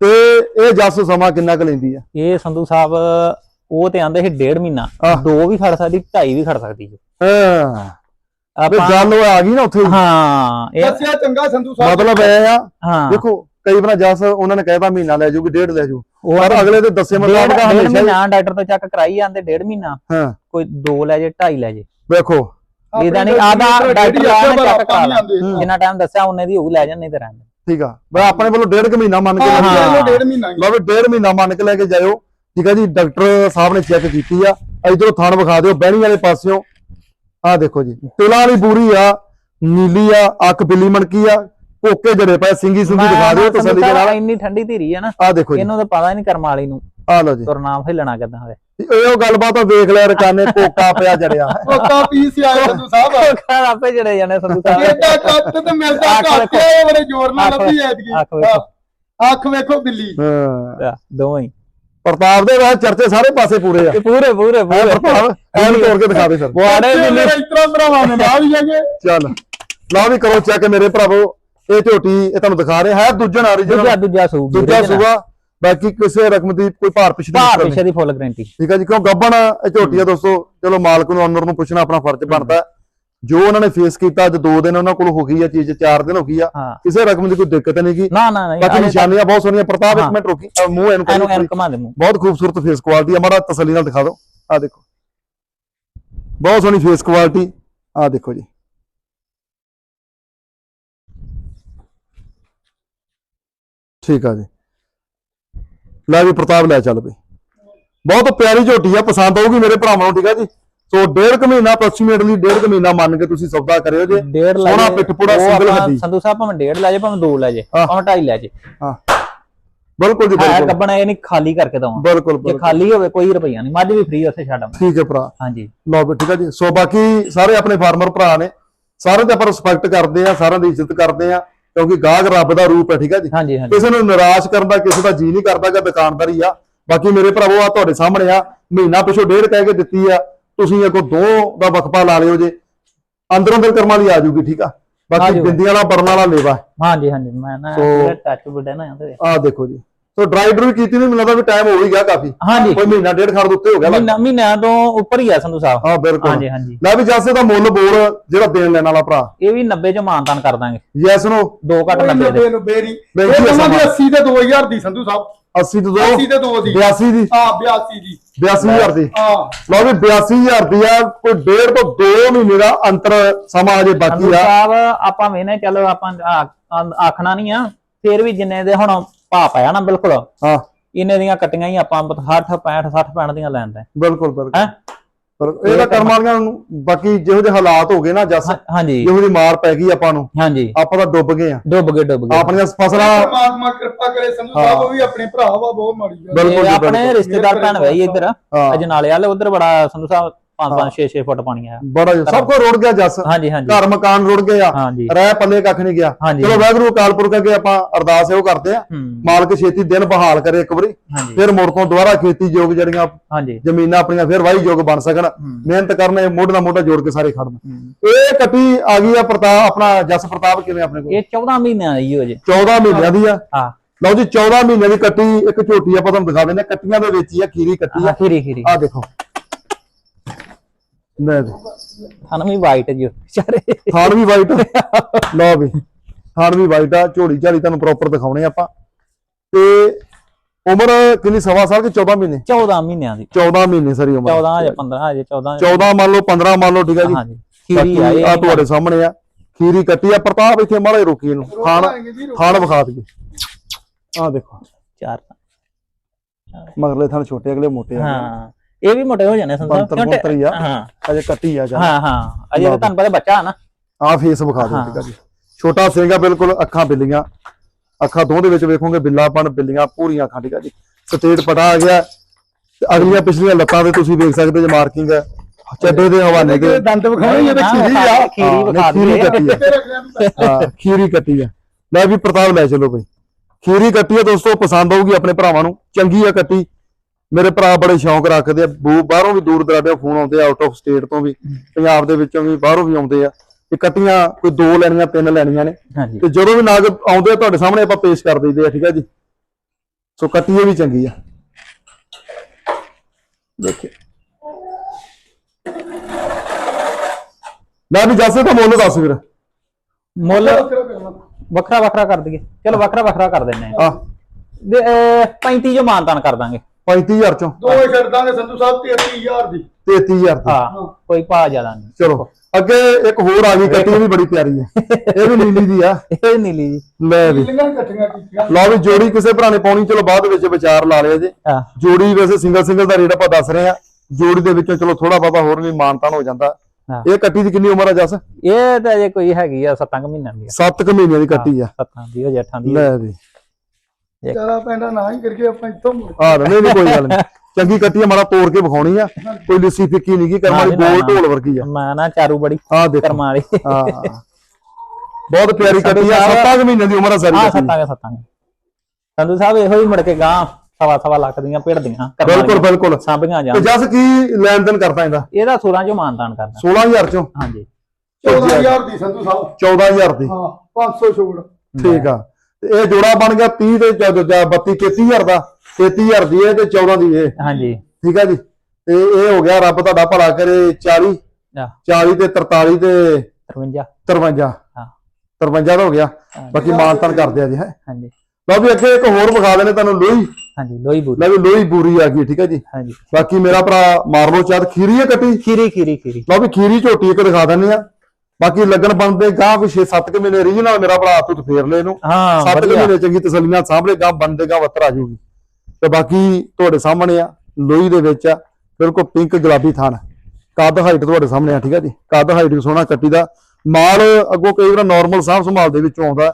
A: ਤੇ ਇਹ ਜੱਸ ਸਮਾਂ ਕਿੰਨਾ ਕੁ ਲੈਂਦੀ ਆ?
B: ਇਹ ਸੰਧੂ ਸਾਹਿਬ ਉਹ ਤੇ ਆਂਦੇ ਸੀ ਡੇਢ ਮਹੀਨਾ। ਦੋ ਵੀ ਖੜ ਸਕਦੀ ਢਾਈ ਵੀ ਖੜ ਸਕਦੀ ਜੀ।
A: ਹਾਂ।
B: ਆਪਾਂ
A: ਗੱਲ ਉਹ ਆ ਗਈ ਨਾ ਉੱਥੇ ਹੀ।
B: ਹਾਂ ਇਹ
C: ਦੱਸਿਆ ਚੰਗਾ ਸੰਧੂ ਸਾਹਿਬ।
A: ਮਤਲਬ ਇਹ ਆ
B: ਹਾਂ।
A: ਦੇਖੋ ਕਈ ਵਾਰ ਜੱਸ ਉਹਨਾਂ ਨੇ ਕਹਿਤਾ ਮਹੀਨਾ ਲੈ ਜਾਊਗੀ ਡੇਢ ਲੈ ਜਾਊ
B: ਉਹ
A: ਪਰ ਅਗਲੇ ਦੇ ਦੱਸੇ
B: ਡੇਢ
A: ਹਮੇਸ਼ਾ ਹੀ-
B: ਮਹੀਨਾ ਡਾਕਟਰ ਤੋਂ ਚੈੱਕ ਕਰਾਈ ਜਾਂਦੇ ਡੇਢ ਮਹੀਨਾ।
A: ਹਾਂ।
B: ਕੋਈ ਦੋ ਲੈ ਜੇ ਢਾਈ ਲੈ ਜੇ।
A: ਵੇਖੋ
B: ਇਹਦਾ ਨਹੀਂ ਆਦਾ ਡਾਕਟਰ ਨੇ ਚੈੱਕ ਕਰਾ ਲਾ ਜਿੰਨਾ ਟਾਈਮ ਦੱਸਿਆ ਉਹਨੇ ਦੀ ਉਹ ਲੈ ਜਾਂ ਨਹੀਂ ਤੇ ਰਹਿਣ।
A: ਠੀਕ ਆ। ਬਈ ਆਪਣੇ ਵੱਲੋਂ ਡੇਢ ਕੁ ਮਹੀਨਾ ਮੰਨ ਕੇ ਲੈ।
C: ਡੇਢ ਮਹੀਨਾ।
A: ਲਓ ਵੀ ਡੇਢ ਮਹੀਨਾ ਮੰਨ ਕੇ ਲੈ ਕੇ ਜਾਇਓ। ਠੀਕ ਆ ਜੀ ਡਾਕਟਰ ਸਾਹਿਬ ਨੇ ਚੈੱਕ ਕੀਤੀ ਆ। ਇਧਰੋਂ ਥਣ ਵਿਖਾ ਦਿਓ ਬਹਿਣੀ ਵਾਲੇ ਪਾਸਿਓਂ। ਆ ਦੇਖੋ ਜੀ ਤਿਲਾਂ ਵਾਲੀ ਬੂਰੀ ਆ ਨੀਲੀ ਆ ਅੱਖ ਬਿੱਲੀ ਮਣਕੀ ਆ ਕੋਕੇ ਜੜੇ ਪਏ ਸਿੰਗੀ ਸੁੰਗੀ ਦਿਖਾ ਦਿਓ ਤਸੱਲੀ ਦੇ ਨਾਲ।
B: ਇੰਨੀ ਠੰਡੀ ਧੀਰੀ ਆ ਨਾ।
A: ਆ ਦੇਖੋ ਜੀ।
B: ਇਹਨੂੰ ਤਾਂ ਪਤਾ ਹੀ ਨਹੀਂ ਕਰਮ ਵਾਲੀ ਨੂੰ।
A: ਆ ਲਓ ਜੀ।
B: ਤੁਰਨਾ ਹਿੱਲਣਾ ਕਿਦਾਂ ਹੋਵੇ।
A: ਇਹ ਉਹ ਗੱਲਬਾਤ ਆ ਵੇਖ ਲਿਆ ਰਕਾਨੇ ਕੋਕਾ ਪਿਆ ਜੜਿਆ
C: ਕੋਕਾ ਪੀਸ ਆਏ ਸੰਧੂ ਸਾਹਿਬ।
B: ਘਰ ਆਪੇ ਜੜੇ ਜਾਣੇ ਸੰਧੂ ਸਾਹਿਬ।
C: ਇਹਦਾ ਕੱਟ ਤੇ ਮਿਲਦਾ ਕੱਟ
B: ਵੇਖੋ।
C: ਬੜੇ ਜ਼ੋਰ ਨਾਲ ਲੱਭੀ ਐਤਕੀ।
B: ਅੱਖ ਵੇਖੋ।
C: ਅੱਖ ਵੇਖੋ ਬਿੱਲੀ।
A: ਹਾਂ।
B: ਆ, ਦੋਵੇਂ ਹੀ।
A: ਪ੍ਰਤਾਪ ਦੇ ਵੈਸੇ ਚਰਚੇ ਸਾਰੇ ਪਾਸੇ ਪੂਰੇ ਆ।
B: ਪੂਰੇ ਪੂਰੇ ਪੂਰੇ।
A: ਪ੍ਰਤਾਪ ਐਨ ਤੋੜ ਕੇ ਦਿਖਾ ਦੇ ਸਰ।
C: ਬੱਚੇ
B: ਬਿੱਲੀ।
C: ਤਰ੍ਹਾਂ ਭਰਾਵਾਂ ਨੇ ਨਾ ਵੀ ਹੈਗੇ।
A: ਚੱਲ ਲਓ ਵੀ ਕਰੋ ਚੈੱਕ ਮੇਰੇ ਭਰਾਵੋ। ਇਹ ਝੋਟੀ ਇਹ ਤੁਹਾਨੂੰ ਦਿਖਾ ਰਹੇ ਹੈ ਦੂਜਣ
B: ਦੂਜਾ
A: origignal
B: ਦੂਜਾ ਸੂਬ
A: ਦੂਜਾ ਸੂਗਾ ਬਾਕੀ ਕਿਸੇ ਰਕਮ ਦੀ ਕੋਈ ਭਾਰ ਪਿਛ ਦੀ
B: ਭਾਰ ਪਿੱਛੇ ਦੀ ਫੁੱਲ ਗਰੰਟੀ
A: ਠੀਕ ਹੈ ਜੀ ਕਿਉਂ ਗੱਬਣ ਇਹ ਝੋਟੀ ਆ ਦੋਸਤੋ? ਚਲੋ ਮਾਲਕ ਨੂੰ ਓਨਰ ਨੂੰ ਪੁੱਛਣਾ ਆਪਣਾ ਫਰਜ਼ ਬਣਦਾ। ਜੋ ਉਹਨਾਂ ਨੇ ਫੇਸ ਕੀਤਾ ਅੱਜ 2 ਦਿਨ ਉਹਨਾਂ ਕੋਲ ਹੋ ਗਈ ਆ ਚੀਜ਼ 4 ਦਿਨ ਹੋ ਗਈ ਆ। ਕਿਸੇ ਰਕਮ ਦੀ ਕੋਈ ਦਿੱਕਤ ਨਹੀਂ ਗੀ।
B: ਨਾ ਨਾ ਨਹੀਂ
A: ਬਾਕੀ ਨਿਸ਼ਾਨੀਆਂ ਬਹੁਤ ਸੋਹਣੀਆਂ ਪ੍ਰਤਾਪ ਇੱਕ। ਮਿੰਟ ਰੋਕੀ। ਮੂੰਹ ਇਹਨੂੰ
B: ਘੁਮਾ ਦੇ ਮੂੰਹ।
A: ਬਹੁਤ ਖੂਬਸੂਰਤ ਫੇਸ ਕੁਆਲਿਟੀ ਆ। ਮਾੜਾ ਤਸੱਲੀ ਨਾਲ ਦਿਖਾ ਦਿਓ। ਆ ਦੇਖੋ। ਬਹੁਤ ਸੋਹਣੀ ਫੇਸ ਕੁਆਲਿਟੀ ਆ ਦੇਖੋ ਜੀ। ਠੀਕ ਆ ਜੀ। ਲੈ ਵੀ ਪ੍ਰਤਾਪ ਲੈ ਚੱਲ ਬਈ ਬਹੁਤ ਪਿਆਰੀ ਝੋਟੀ ਆ ਪਸੰਦ ਆਊਗੀ ਮੇਰੇ ਭਰਾਵਾਂ ਨੂੰ ਠੀਕ ਆ ਜੀ? ਸੋ ਡੇਢ ਕੁ ਮਹੀਨਾ ਅਪਰੋਕਸੀਮੇਟਲੀ ਡੇਢ ਕੁ ਮਹੀਨਾ ਮੰਨ ਕੇ ਤੁਸੀਂ ਸੌਦਾ ਕਰਿਓ ਜੇ।
B: ਡੇਢ ਲੈ ਉਹ
A: ਸਿੰਗਲ ਹੱਡੀ।
B: ਸੰਧੂ ਸਾਹਿਬ ਭਾਵੇਂ ਡੇਢ ਲੈ ਜੇ ਭਾਵੇਂ ਦੋ ਲੈ ਜੇ। ਭਾਵੇਂ ਢਾਈ ਲੈ ਜੇ।
A: ਹਾਂ। ਬਿਲਕੁਲ ਜੀ ਬਿਲਕੁਲ।
B: ਕੱਬਣਾ ਇਹ ਨਹੀਂ ਖਾਲੀ ਕਰਕੇ ਦਵਾਂ।
A: ਬਿਲਕੁਲ
B: ਜੇ ਖਾਲੀ ਹੋਵੇ ਕੋਈ ਰੁਪਈਆ ਨਹੀਂ ਮੱਝ ਵੀ ਫ੍ਰੀ ਉੱਥੇ ਛੱਡ ਆਵਾਂ
A: ਠੀਕ ਹੈ ਭਰਾ।
B: ਹਾਂਜੀ।
A: ਲਓ ਵੀ ਠੀਕ ਹੈ ਜੀ। ਸੋ ਬਾਕੀ ਸਾਰੇ ਆਪਣੇ ਫਾਰਮਰ ਭਰਾ ਨੇ। ਸਾਰਿਆਂ ਤੇ ਆਪਾਂ ਰਿਸਪੈਕਟ ਕਰਦੇ ਆ ਸਾਰਿਆਂ ਦੀ ਇੱਜ਼ਤ ਕਰਦੇ ਆ। ਕਿਉਂਕਿ ਗਾਹਕ ਰੱਬ ਦਾ ਰੂਪ ਹੈ ਠੀਕ ਹੈ ਜੀ?
B: ਹਾਂਜੀ ਹਾਂਜੀ।
A: ਕਿਸੇ ਨੂੰ ਨਿਰਾਸ਼ ਕਰਨ ਦਾ ਕਿਸੇ ਦਾ ਜੀ ਨਹੀਂ ਕਰਦਾ ਕਿ ਦੁਕਾਨਦਾਰੀ ਆ। ਬਾਕੀ ਮੇਰੇ ਭਰਾਵੋ ਆ ਤੁਹਾਡੇ ਸਾਹਮਣੇ ਆ। ਮਹੀਨਾ ਪਿਛੋ ਡੇਢ ਕਹਿ ਕੇ ਦਿੱਤੀ ਆ। ਤੁਸੀਂ ਅੱਗੋਂ ਦੋ ਦਾ ਵਕਫਾ ਲਾ ਲਿਓ ਜੇ। ਅੰਦਰ ਅੰਦਰ ਕਰਮਾਂ ਦੀ ਆ ਜੂਗੀ ਠੀਕ ਆ? ਬਾਕੀ
B: ਆਜੂਗੀ।
A: ਬਿੰਦੀ ਵਾਲਾ ਬਰਨ ਵਾਲਾ ਲੇਵਾ
B: ਹਾਂਜੀ ਹਾਂਜੀ। ਮੈਂ ਨਾ ਟੱਚ ਬੁੱਢਾ ਨਾ
A: ਆ ਦੇਖੋ ਜੀ। ਸੋ ਡਰਾਈਵਰ ਵੀ ਕੀਤੀ ਨਹੀਂ ਮੈਨੂੰ ਲੱਗਦਾ ਵੀ ਟਾਈਮ ਹੋ ਹੀ ਗਿਆ ਕਾਫੀ।
B: ਹਾਂਜੀ।
A: ਕੋਈ ਮਹੀਨਾ ਡੇਢ ਖੜ ਦੇ ਉੱਤੇ ਹੋ ਗਿਆ।
B: ਮਹੀਨਾ ਮਹੀਨਿਆਂ ਤੋਂ ਉੱਪਰ ਹੀ ਆ ਸੰਧੂ ਸਾਹਿਬ।
A: ਹਾਂ ਬਿਲਕੁਲ।
B: ਹਾਂਜੀ ਹਾਂਜੀ।
A: ਲੈ ਵੀ ਜਾਸੇ ਦਾ ਮੁੱਲ ਬੋਲ ਜਿਹੜਾ ਦੇਣ ਲੈਣ ਵਾਲਾ ਭਰਾ।
B: ਇਹ ਵੀ 90 ਚ ਮਾਨਤਾਨ ਕਰ ਦਾਂਗੇ।
A: ਯੈਸ ਨੋ
B: ਦੋ ਘੱਟ 90 ਦੇ।
C: ਨੱਬੇ ਨੱਬੇ ਨਹੀਂ।
A: ਨਹੀਂ,
C: ਇਹ
A: ਜੀ,
C: ਦਵਾਂਗੇ
A: ਅਸਾਂ-
C: 80 ਤੇ 2000 ਦੀ ਸੰਧੂ ਸਾਹਿਬ।
A: 80 ਤੋਂ
C: 80 ਤੇ 2 ਦੀ।
A: 82 ਦੀ।
C: ਹਾਂ 82 ਦੀ।
A: 82000 ਦੀ।
C: ਹਾਂ।
A: ਲਓ ਵੀ 82000 ਦੀ ਆ ਕੋਈ ਡੇਢ ਤੋਂ 2 ਮਹੀਨੇ ਦਾ ਅੰਤਰ ਸਮਾਂ ਅਜੇ ਬਾਕੀ
B: ਸੰਧੂ
A: ਆ।
B: ਸਾਹਿਬ ਆਪਾਂ ਵੇਨੇ ਚਲੋ ਆਪਾਂ ਆਖਣਾ ਨਹੀਂ ਆ ਫੇਰ ਵੀ ਜਿੰਨੇ ਦੇ ਹੁਣ ਭਾਅ ਪਾਇਆ ਨਾ ਬਿਲਕੁਲ।
A: ਹਾਂ।
B: ਇਹਨੇ ਦੀਆਂ ਕੱਟੀਆਂ ਹੀ ਆਪਾਂ 60 65 60 65 ਦੀਆਂ ਲੈਂਦੇ
A: ਬਿਲਕੁਲ ਬਿਲਕੁਲ।
B: ਹੈ?
A: ਪਰ ਇਹਦਾ ਕਰਮ ਵਾਲੀਆਂ ਨੂੰ ਬਾਕੀ ਜਿਹੋ ਜਿਹੇ ਹਾਲਾਤ ਹੋ ਗਏ ਨਾ ਜੱਸ
B: ਹਾਂਜੀ।
A: ਜਿਹੋ ਜਿਹੀ ਮਾਰ ਪੈ ਗਈ ਆਪਾਂ ਨੂੰ।
B: ਹਾਂਜੀ।
A: ਆਪਾਂ ਤਾਂ ਡੁੱਬ ਗਏ ਆ
B: ਡੁੱਬ ਗਏ ਡੁੱਬ ਗਏ।
A: ਆਪਣੀਆਂ ਫਸਲਾਂ
C: ਪਰਮਾਤਮਾ ਕਿਰਪਾ ਕਰੇ ਸੰਧੂ ਸਾਹਿਬ ਉਹ ਵੀ ਆਪਣੇ ਭਰਾ ਵਾ ਬਹੁਤ ਮਾੜੀ ਗੱਲ।
B: ਆਪਣੇ। ਰਿਸ਼ਤੇਦਾਰ ਭੈਣ ਵਈ ਇੱਧਰ। ਅਜਨਾਲੇ ਵਾਲੇ ਉਧਰ ਬੜਾ ਸੰਧੂ ਸਾਹਿਬ 5 5 6 6 ਫੁੱਟ ਪਾਣੀ ਆਇਆ।
A: ਬੜਾ ਜੀ, ਸਭ ਕੁਝ ਰੁੜ ਗਿਆ ਜੱਸ।
B: ਹਾਂਜੀ ਹਾਂਜੀ।
A: ਘਰ ਮਕਾਨ ਰੁੜ ਗਏ ਆ।
B: ਹਾਂਜੀ।
A: ਰਹਿ ਪੱਲੇ ਕੱਖ ਨਹੀਂ ਗਿਆ। ਚਲੋ ਵਾਹਿਗੁਰੂ ਅਕਾਲ ਪੁਰਖ ਅੱਗੇ ਆਪਾਂ ਅਰਦਾਸ ਇਹੋ ਕਰਦੇ ਆ। ਮਾਲਕ ਛੇਤੀ ਦਿਨ ਬਹਾਲ ਕਰੇ ਇੱਕ ਵਾਰੀ। ਫਿਰ ਮੁੜ ਤੋਂ ਦੁਬਾਰਾ ਖੇਤੀ ਯੋਗ ਜਿਹੜੀਆਂ
B: ਹਾਂਜੀ।
A: ਜ਼ਮੀਨਾਂ ਆਪਣੀਆਂ ਫਿਰ ਵਾਹੀ ਯੋਗ ਬਣ ਸਕਣ। ਮਿਹਨਤ ਕਰਨੇ ਮੋਢੇ ਨਾਲ ਮੋਢਾ ਜੋੜ ਕੇ ਸਾਰੇ ਖੜਨ। ਇਹ ਕੱਟੀ ਆ ਗਈ ਆ ਪ੍ਰਤਾਪ ਆਪਣਾ ਜਸ ਪ੍ਰਤਾਪ ਕਿਵੇਂ ਆਪਣੇ ਕੋਲ?
B: ਇਹ 14 ਮਹੀਨਿਆਂ ਦੀ ਹੋ ਜੇ।
A: 14 ਮਹੀਨਿਆਂ ਦੀ ਆ।
B: ਹਾਂ।
A: ਲਓ ਜੀ 14 ਮਹੀਨਿਆਂ ਦੀ ਕੱਟੀ ਇੱਕ ਝੋਟੀ ਆਪਾਂ ਤੁਹਾਨੂੰ ਦਿਖਾ ਦਿੰਦੇ ਕੱਟੀਆਂ ਦੇ ਵਿੱਚ ਹੀ ਆ ਖੀਰੀ ਕੱਟੀ ਆ।
B: ਖੀਰੀ ਖੀਰੀ।
A: ਆ ਦੇਖੋ। ਲੈ ਵੀ
B: ਹਨ ਵੀ ਵਾਈਟ ਜੀ। ਵਿਚਾਰੇ।
A: ਥਾਣ ਵੀ ਵਾਈਟ ਲਓ ਵੀ ਥਾਣ ਵੀ ਵਾਈਟ ਆ। ਝੋੜੀ ਝਾੜੀ ਤੁਹਾਨੂੰ ਪ੍ਰੋਪਰ ਦਿਖਾਉਣੇ ਆਪਾਂ। ਤੇ ਉਮਰ ਕਿੰਨੀ ਸਵਾ ਸਾਲ ਕਿ 14 ਮਹੀਨੇ?
B: 14 ਮਹੀਨਿਆਂ ਦੀ।
A: 14 ਮਹੀਨੇ ਸਰੀ ਉਮਰ।
B: 14 ਹਜੇ 15 ਹਜੇ 14
A: 14 ਮੰਨ ਲਓ 15 ਮੰਨ ਲਓ ਠੀਕ ਆ ਜੀ।
B: ਹਾਂਜੀ। ਖੀਰੀ ਆ ਇਹ
A: ਤੁਹਾਡੇ ਸਾਹਮਣੇ ਆ। ਖੀਰੀ ਕੱਟੀ ਆ। ਪ੍ਰਤਾਪ ਇੱਥੇ ਮਾੜਾ ਰੋਕੀ ਇਹਨੂੰ। ਖਾਣ ਖਾਣ ਵਿਖਾ ਦਈਏ। ਆ ਦੇਖੋ।
B: ਚਾਰ।
A: ਮਗਰਲੇ ਥਣ ਛੋਟੇ ਅਗਲੇ ਮੋਟੇ ਆ।
B: ਹਾਂ। ਇਹ ਵੀ ਮੋਟੇ ਹੋ ਜਾਣੇ ਸੰਸਾਰ
A: ਬੰਤਰ ਬੰਤਰੀ ਆ।
B: ਹਾਂ।
A: ਅਜੇ ਕੱਟੀ ਆ ਜਾ
B: ਹਾਂ ਹਾਂ। ਅਜੇ ਤਾਂ ਤੁਹਾਨੂੰ ਪਤਾ ਬੱਚਾ ਆ ਨਾ।
A: ਆ ਫੇਸ ਵਿਖਾ ਦਿਓ। ਠੀਕ ਆ ਜੀ। ਛੋਟਾ ਸਿੰਘ ਆ ਬਿਲਕੁਲ ਅੱਖਾਂ ਬਿੱਲੀਆਂ। ਅੱਖਾਂ ਦੋ ਦੇ ਵਿੱਚ ਵੇਖੋਗੇ ਬਿੱਲਾਪਣ ਬਿੱਲੀਆਂ ਪੂਰੀਆਂ ਅੱਖਾਂ ਠੀਕ ਆ ਜੀ। ਸਟੇਟ ਪਟਾ ਆ ਗਿਆ। ਤੇ ਅਗਲੀਆਂ ਪਿਛਲੀਆਂ ਲੱਤਾਂ ਤੇ ਤੁਸੀਂ ਵੇਖ ਸਕਦੇ ਜੇ ਮਾਰਕਿੰਗ ਹੈ। ਚੱਡੇ ਦੇ ਹਵਾਨੇ ਦੇ
C: ਦੰਦ ਵਿਖਾਉਣੇ? ਇਹ ਤਾਂ
B: ਹਾਂ,
C: ਖੀਰੀ ਆ।
B: ਖੀਰੀ
A: ਹਾਂ,
B: ਵਿਖਾ
A: ਆ। ਹਾਂ ਖੀਰੀ ਕੱਟੀ ਆ। ਲੈ ਵੀ ਪ੍ਰਤਾਪ ਲੈ ਚਲੋ ਬਈ। ਖੀਰੀ ਕੱਟੀ ਆ ਦੋਸਤੋ ਪਸੰਦ ਆਊਗੀ ਆਪਣੇ ਭਰਾਵਾਂ ਨੂੰ। ਚੰਗੀ ਆ ਕੱਟੀ। ਮੇਰੇ ਭਰਾ ਬੜੇ ਸ਼ੌਂਕ ਰੱਖਦੇ ਆ ਬੂ- ਬਾਹਰੋਂ ਵੀ ਦੂਰ ਦਰਾਡੇ ਫੋਨ ਆਉਂਦੇ ਆ ਆਊਟ ਆਫ ਸਟੇਟ ਤੋਂ ਵੀ ਪੰਜਾਬ ਦੇ ਵਿੱਚੋਂ ਵੀ ਬਾਹਰੋਂ ਵੀ ਆਉਂਦੇ ਆ। ਤੇ ਕੱਟੀਆਂ ਕੋਈ ਦੋ ਲੈਣੀਆਂ ਤਿੰਨ ਲੈਣੀਆਂ ਨੇ। ਤੇ ਜਦੋਂ ਵੀ ਨਾਗ ਆਉਂਦੇ ਆ ਤੁਹਾਡੇ ਸਾਹਮਣੇ ਆਪਾਂ ਪੇਸ਼ ਕਰ ਦਈਦੇ ਆ ਠੀਕ ਆ ਜੀ? ਸੋ ਕੱਟੀ ਇਹ ਵੀ ਚੰਗੀ ਆ। ਦੇਖਿਓ। ਲੈ ਵੀ ਜਾਸੇ ਤਾਂ ਮੁੱਲ ਦੱਸ ਵੀਰ।
B: ਮੁੱਲ ਵੱਖਰਾ ਵੱਖਰਾ ਕਰ ਦਈਏ। ਚਲੋ ਵੱਖਰਾ ਵੱਖਰਾ ਕਰ ਦਿੰਨੇ ਆ।
A: ਆ।
B: ਦੇ, ਅਹ, 35 ਜੋ ਮਾਨਤਾਨ ਕਰ ਦਾਂਗੇ।
A: 35000 ਚੋਂ।
C: ਦੋ ਹੀ ਛੱਡ ਦਾਂਗੇ ਸੰਧੂ ਸਾਹਿਬ 33000 ਦੀ।
A: 33000 ਦੀ।
B: ਹਾਂ ਕੋਈ ਭਾਅ ਜ਼ਿਆਦਾ ਨਹੀਂ।
A: ਚਲੋ ਅੱਗੇ ਇੱਕ ਹੋਰ ਆ ਗਈ ਕੱਟੀ ਵੀ ਬੜੀ ਪਿਆਰੀ ਹੈ। ਇਹ ਵੀ ਨੀਲੀ ਦੀ ਆ।
B: ਇਹ ਨੀਲੀ ਜੀ।
A: ਲੈ ਵੀ।
C: ਲਿੰਗਾਂ ਇਕੱਠੀਆਂ ਕੀਤੀਆਂ।
A: ਲਓ ਵੀ ਜੋੜੀ ਕਿਸੇ ਭਰਾ ਨੇ ਪਾਉਣੀ ਚਲੋ ਬਾਅਦ ਵਿੱਚ ਵਿਚਾਰ ਲਾ ਲਿਆ ਜੇ। ਜੋੜੀ ਵੈਸੇ ਸਿੰਗਲ ਸਿੰਗਲ ਦਾ ਰੇਟ ਆਪਾਂ ਦੱਸ ਰਹੇ ਆ ਜੋੜੀ ਦੇ ਵਿੱਚੋਂ ਚਲੋ ਥੋੜਾ ਬਾਬਾ ਹੋਰ ਵੀ ਮਾਨਤਾਨ ਹੋ ਜਾਂਦਾ। ਇਹ ਕੱਟੀ ਦੀ ਕਿੰਨੀ ਉਮਰ ਆ ਜਸ?
B: ਇਹ ਤਾਂ ਅਜੇ ਕੋਈ ਹੈਗੀ ਆ 7 ਮਹੀਨਿਆਂ ਦੀ
A: 7 ਕੁ ਮਹੀਨਿਆਂ ਦੀ ਕੱਟੀ ਆ।
B: 7 ਦੀ ਹੋ 8 ਦੀ
A: ਲੈ ਵੀ।
C: ਚਾਰਾ ਪੈਂਦਾ ਨਾ ਹੀ ਕਰਕੇ ਆਪਾਂ ਇੱਥੋਂ ਮੁੜ
A: ਆ ਨਹੀਂ ਨਹੀਂ ਕੋਈ ਗੱਲ ਨਹੀਂ। ਚੰਗੀ ਕੱਟੀ ਆ ਮਾੜਾ ਤੋੜ ਕੇ ਵਿਖਾਉਣੀ ਆ। ਕੋਈ ਲਿੱਸੀ ਫਿੱਕੀ ਨਹੀਂ ਕੀ ਕਰਮਾਂ ਗੋਲ। ਢੋਲ ਵਰਗੀ ਆ।
B: ਮੈਂ ਨਾ ਚਾਰੂ ਬੜੀ
A: ਆ ਦੇਖੋ।
B: ਕਰਮਾਂ ਵਾਲੀ।
A: ਹਾਂ ਬਹੁਤ ਪਿਆਰੀ ਕੱਟੀ ਆ 7 ਮਹੀਨਿਆਂ ਦੀ ਉਮਰ ਆ ਸਾਰੀ
B: ਹਾਂ
A: ਕੱਟੀ। ਦੀ।
B: ਸੱਤਾਂਗੇ ਸੱਤਾਂਗੇ ਸੰਧੂ ਸਾਹਿਬ ਇਹੋ ਹੀ ਮੁੜ ਕੇ ਗਾਂ ਸਵਾ ਸਵਾ ਲੱਖ ਦੀਆਂ ਭਿੜਦੀਆਂ
A: ਬਿਲਕੁਲ। ਬਿਲਕੁਲ।
B: ਸਾਂਭੀਆਂ
A: ਤੇ
B: ਜਾਣ।
A: ਜਸ ਕੀ ਲੈਣ ਦੇਣ ਕਰਦਾ ਇਹਦਾ?
B: ਇਹਦਾ 16 ਚੋਂ ਮਾਨਤਾਨ ਕਰਦਾ।
A: 16000 ਚੋਂ?
B: ਹਾਂਜੀ।
C: 14000 ਦੀ ਸੰਧੂ ਸਾਹਿਬ।
A: 14000 ਦੀ।
C: ਹਾਂ 500 ਛੋੜ।
A: ਠੀਕ ਆ। ਤੇ ਇਹ ਜੋੜਾ ਬਣ ਗਿਆ 30 ਤੇ ਜਾਂ ਦੂਜਾ 32 33000 ਦਾ 33000 ਦੀ ਇਹ ਤੇ 14 ਦੀ ਇਹ।
B: ਹਾਂਜੀ।
A: ਠੀਕ ਆ ਜੀ? ਤੇ ਇਹ ਹੋ ਗਿਆ ਰੱਬ ਤੁਹਾਡਾ ਭਲਾ ਕਰੇ 40
B: ਆਹ।
A: 40 ਤੇ 43 ਤੇ
B: 53
A: 53
B: ਹਾਂ।
A: 53 ਦਾ ਹੋ ਗਿਆ।
B: ਹਾਂ।
A: ਬਾਕੀ ਮਾਨਤਨ ਕਰਦੇ ਆ ਜੀ ਹੈ?
B: ਹਾਂਜੀ।
A: ਲਓ ਵੀ ਅੱਗੇ ਇੱਕ ਹੋਰ ਵਿਖਾ ਦੇਣੇ ਤੁਹਾਨੂੰ ਲੋਹੀ।
B: ਹਾਂਜੀ ਲੋਈ ਬੂਰੀ।
A: ਲੈ ਵੀ ਲੋਹੀ ਬੂਰੀ ਆ ਗਈ ਠੀਕ ਹੈ ਜੀ?
B: ਹਾਂਜੀ।
A: ਬਾਕੀ ਮੇਰਾ ਭਰਾ ਮਾਰ ਲਓ ਚਾਹ ਖੀਰੀ ਹੈ ਕੱਟੀ?
B: ਖੀਰੀ ਖੀਰੀ ਖੀਰੀ।
A: ਲਓ ਵੀ ਖੀਰੀ ਝੋਟੀ ਇੱਕ ਦਿਖਾ ਦਿੰਦੇ ਆ। ਬਾਕੀ ਲੱਗਣ ਬੰਦੇ ਗਾਂ ਕੋਈ 6-7 ਕਿ ਮਹੀਨੇ ਰੀਜ ਨਾਲ ਮੇਰਾ ਭਰਾ ਹੱਥ ਫੇਰ ਲੈ ਇਹਨੂੰ
B: ਹਾਂ
A: 7
B: ਵਧੀਆ।
A: ਮਹੀਨੇ ਚੰਗੀ ਤਸੱਲੀ ਨਾਲ ਸਾਹਮਣੇ ਗਾਂ ਬੰਦੇ ਗਾਂ ਵੱਤਰ ਆ ਜੂਗੀ ਤੇ ਬਾਕੀ ਤੁਹਾਡੇ ਸਾਹਮਣੇ ਆ ਲੋਹੀ ਦੇ ਵਿੱਚ ਆ ਬਿਲਕੁਲ ਪਿੰਕ ਗੁਲਾਬੀ ਥਣ ਕੱਦ ਹਾਈਟ ਤੁਹਾਡੇ ਸਾਹਮਣੇ ਆ ਠੀਕ ਹੈ ਜੀ? ਕੱਦ ਹਾਈਟ ਸੋਹਣਾ ਕੱਟੀ ਦਾ। ਮਾਲ ਅੱਗੋਂ ਕਈ ਵਾਰ ਨਾਰਮਲ ਸਾਂਭ ਸੰਭਾਲ ਦੇ ਵਿੱਚੋਂ ਆਉਂਦਾ।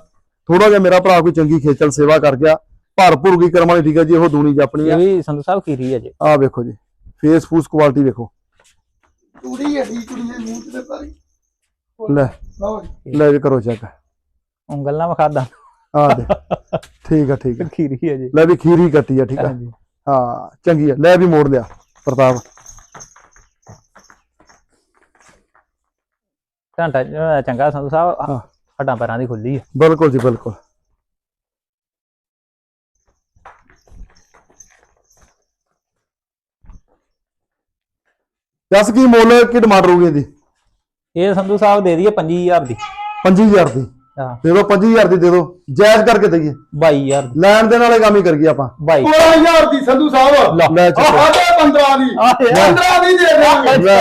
A: ਥੋੜਾ ਜਿਹਾ ਮੇਰਾ ਭਰਾ ਕੋਈ ਚੰਗੀ ਖੇਚਲ ਸੇਵਾ ਕਰ ਗਿਆ। ਭਰ ਭੁਰਗੀ ਕਰਮ ਵਾਲੀ ਠੀਕ ਹੈ ਜੀ ਉਹ ਦੂਣੀ ਜਾਪਣੀ
B: ਇਹ
A: ਆ।
B: ਵੀ ਸੰਧੂ ਸਾਹਿਬ ਖੀਰੀ ਹੈ ਜੀ।
A: ਆਹ ਵੇਖੋ ਜੀ ਫੇਸ ਫੂਸ ਕੁਆਲਿਟੀ ਵੇਖੋ।
C: ਕੁੜੀ ਹੈ ਠੀਕ ਕੁੜੀ ਹੈ ਮੂੰਹ ਤੇ ਪਾਰੀ
A: ਲੈ।
C: ਲਓ ਜੀ
A: ਲੈ ਵੀ ਕਰੋ ਚੈੱਕ
B: ਉਂਗਲ ਨਾਲ ਵਿਖਾਦਾ।
A: ਆ ਦੇ। ਠੀਕ ਆ ਠੀਕ ਆ।
B: ਖੀਰੀ ਹੈ ਜੀ।
A: ਲੈ ਵੀ ਖੀਰੀ ਕੱਟੀ ਆ ਠੀਕ ਆ। ਹਾਂ ਚੰਗੀ ਆ। ਲੈ ਵੀ ਮੋੜ ਲਿਆ ਪ੍ਰਤਾਪ।
B: ਘੰਟਾ ਚੰਗਾ ਸੰਧੂ ਸਾਹਿਬ।
A: ਹਾਂ।
B: ਹੱਡਾਂ ਪੈਰਾਂ ਦੀ ਖੁੱਲੀ ਹੈ
A: ਬਿਲਕੁਲ ਜੀ ਬਿਲਕੁਲ। ਜਸ ਕੀ ਮੁੱਲ ਕੀ ਡਿਮਾਂਡ ਰਹੂਗੀ ਇਹਦੀ?
B: ਇਹ ਸੰਧੂ ਸਾਹਿਬ ਦੇ ਦਈਏ 25000 ਦੀ।
A: 25000 ਦੀ।
B: ਹਾਂ।
A: ਦੇ ਦਿਓ 25000 ਦੀ ਦੇ ਦਿਓ। ਜਾਇਜ਼ ਕਰਕੇ ਦਈਏ।
B: 22000 ਦੀ।
A: ਲੈਣ ਦੇਣ ਵਾਲੇ ਕੰਮ ਹੀ ਕਰੀਏ ਆਪਾਂ।
B: 22
C: 16000 ਦੀ ਸੰਧੂ ਸਾਹਿਬ।
A: ਲੈ। ਚੱਕੋ
C: ਸਾਡੇ 15 ਦੀ।
B: ਆਹ ਯਾਰ।
C: 15 ਦੀ ਦੇ
A: ਲੈ।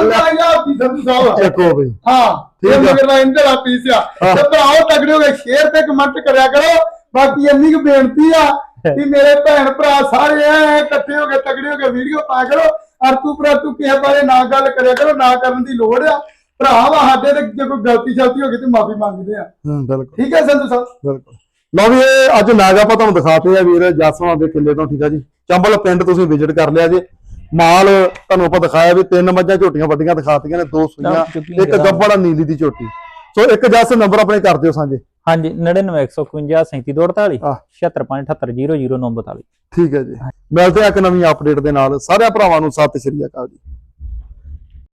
C: 15000 ਦੀ ਸੰਧੂ ਸਾਹਿਬ।
A: ਚੱਕੋ ਬਈ
C: ਹਾਂ।
A: ਠੀਕ
C: ਇਹ
A: ਆ।
C: ਮਗਰ ਦਾ ਇੰਦਰ ਆ ਪੀਸ ਆ।
A: ਹਾਂ।
C: ਤੇ ਭਰਾਓ ਤਗੜੇ ਹੋ ਗਏ ਸ਼ੇਅਰ ਤੇ ਕਮੈਂਟ ਕਰਿਆ ਕਰੋ। ਬਾਕੀ ਇੰਨੀ ਕੁ ਬੇਨਤੀ ਆ ਕਿ ਮੇਰੇ ਭੈਣ ਭਰਾ ਸਾਰੇ ਐ ਇਕੱਠੇ ਹੋ ਕੇ ਤਗੜੇ ਹੋ ਕੇ ਵੀਡੀਓ ਪਾ ਕਰੋ। ਅਰ ਤੂੰ ਭਰਾ ਤੂੰ ਕਿਸੇ ਬਾਰੇ ਨਾ ਗੱਲ ਕਰਿਆ ਕਰੋ ਨਾ ਕਰਨ ਦੀ ਲੋੜ ਆ। ਭਰਾ ਵਾ ਸਾਡੇ ਤੇ ਜੇ ਕੋਈ ਗਲਤੀ ਸ਼ਲਤੀ ਹੋ ਗਈ ਤੇ ਮਾਫੀ ਮੰਗਦੇ ਆ।
A: ਹੂੰ ਬਿਲਕੁਲ।
C: ਠੀਕ ਹੈ ਸੰਧੂ ਸਾਹਿਬ?
A: ਬਿਲਕੁਲ। ਲਓ ਵੀ ਇਹ ਅੱਜ ਨਾਗ ਆਪਾਂ ਤੁਹਾਨੂੰ ਦਿਖਾਤੇ ਆ ਵੀਰ ਜਸਵਾਂ ਦੇ ਕਿੱਲੇ ਤੋਂ ਠੀਕ ਆ ਜੀ। ਚੰਬਲ ਪਿੰਡ ਤੁਸੀਂ ਵਿਜ਼ਿਟ ਕਰ ਲਿਆ ਜੀ। ਮਾਲ ਤੁਹਾਨੂੰ ਆਪਾਂ ਦਿਖਾਇਆ ਵੀ ਤਿੰਨ ਮੱਝਾਂ ਝੋਟੀਆਂ ਵੱਡੀਆਂ ਦਿਖਾਤੀਆਂ ਨੇ ਦੋ ਸੂਈਆਂ ਇੱਕ ਗੱਬੜ ਨੀਲੀ ਦੀ ਝੋਟੀ। ਸੋ ਇੱਕ ਜਸ ਨੰਬਰ ਆਪਣੇ ਕਰ ਦਿਓ ਸਾਂਝੇ।
B: ਹਾਂਜੀ 99151 3748
A: ਆਹ।
B: 76578000942
A: ਠੀਕ ਹੈ ਜੀ। ਮਿਲਦੇ ਆ ਇੱਕ ਨਵੀਂ ਅਪਡੇਟ ਦੇ ਨਾਲ। ਸਾਰਿਆਂ ਭਰਾਵਾਂ ਨੂੰ ਸਤਿ ਸ਼੍ਰੀ ਅਕਾਲ ਜੀ।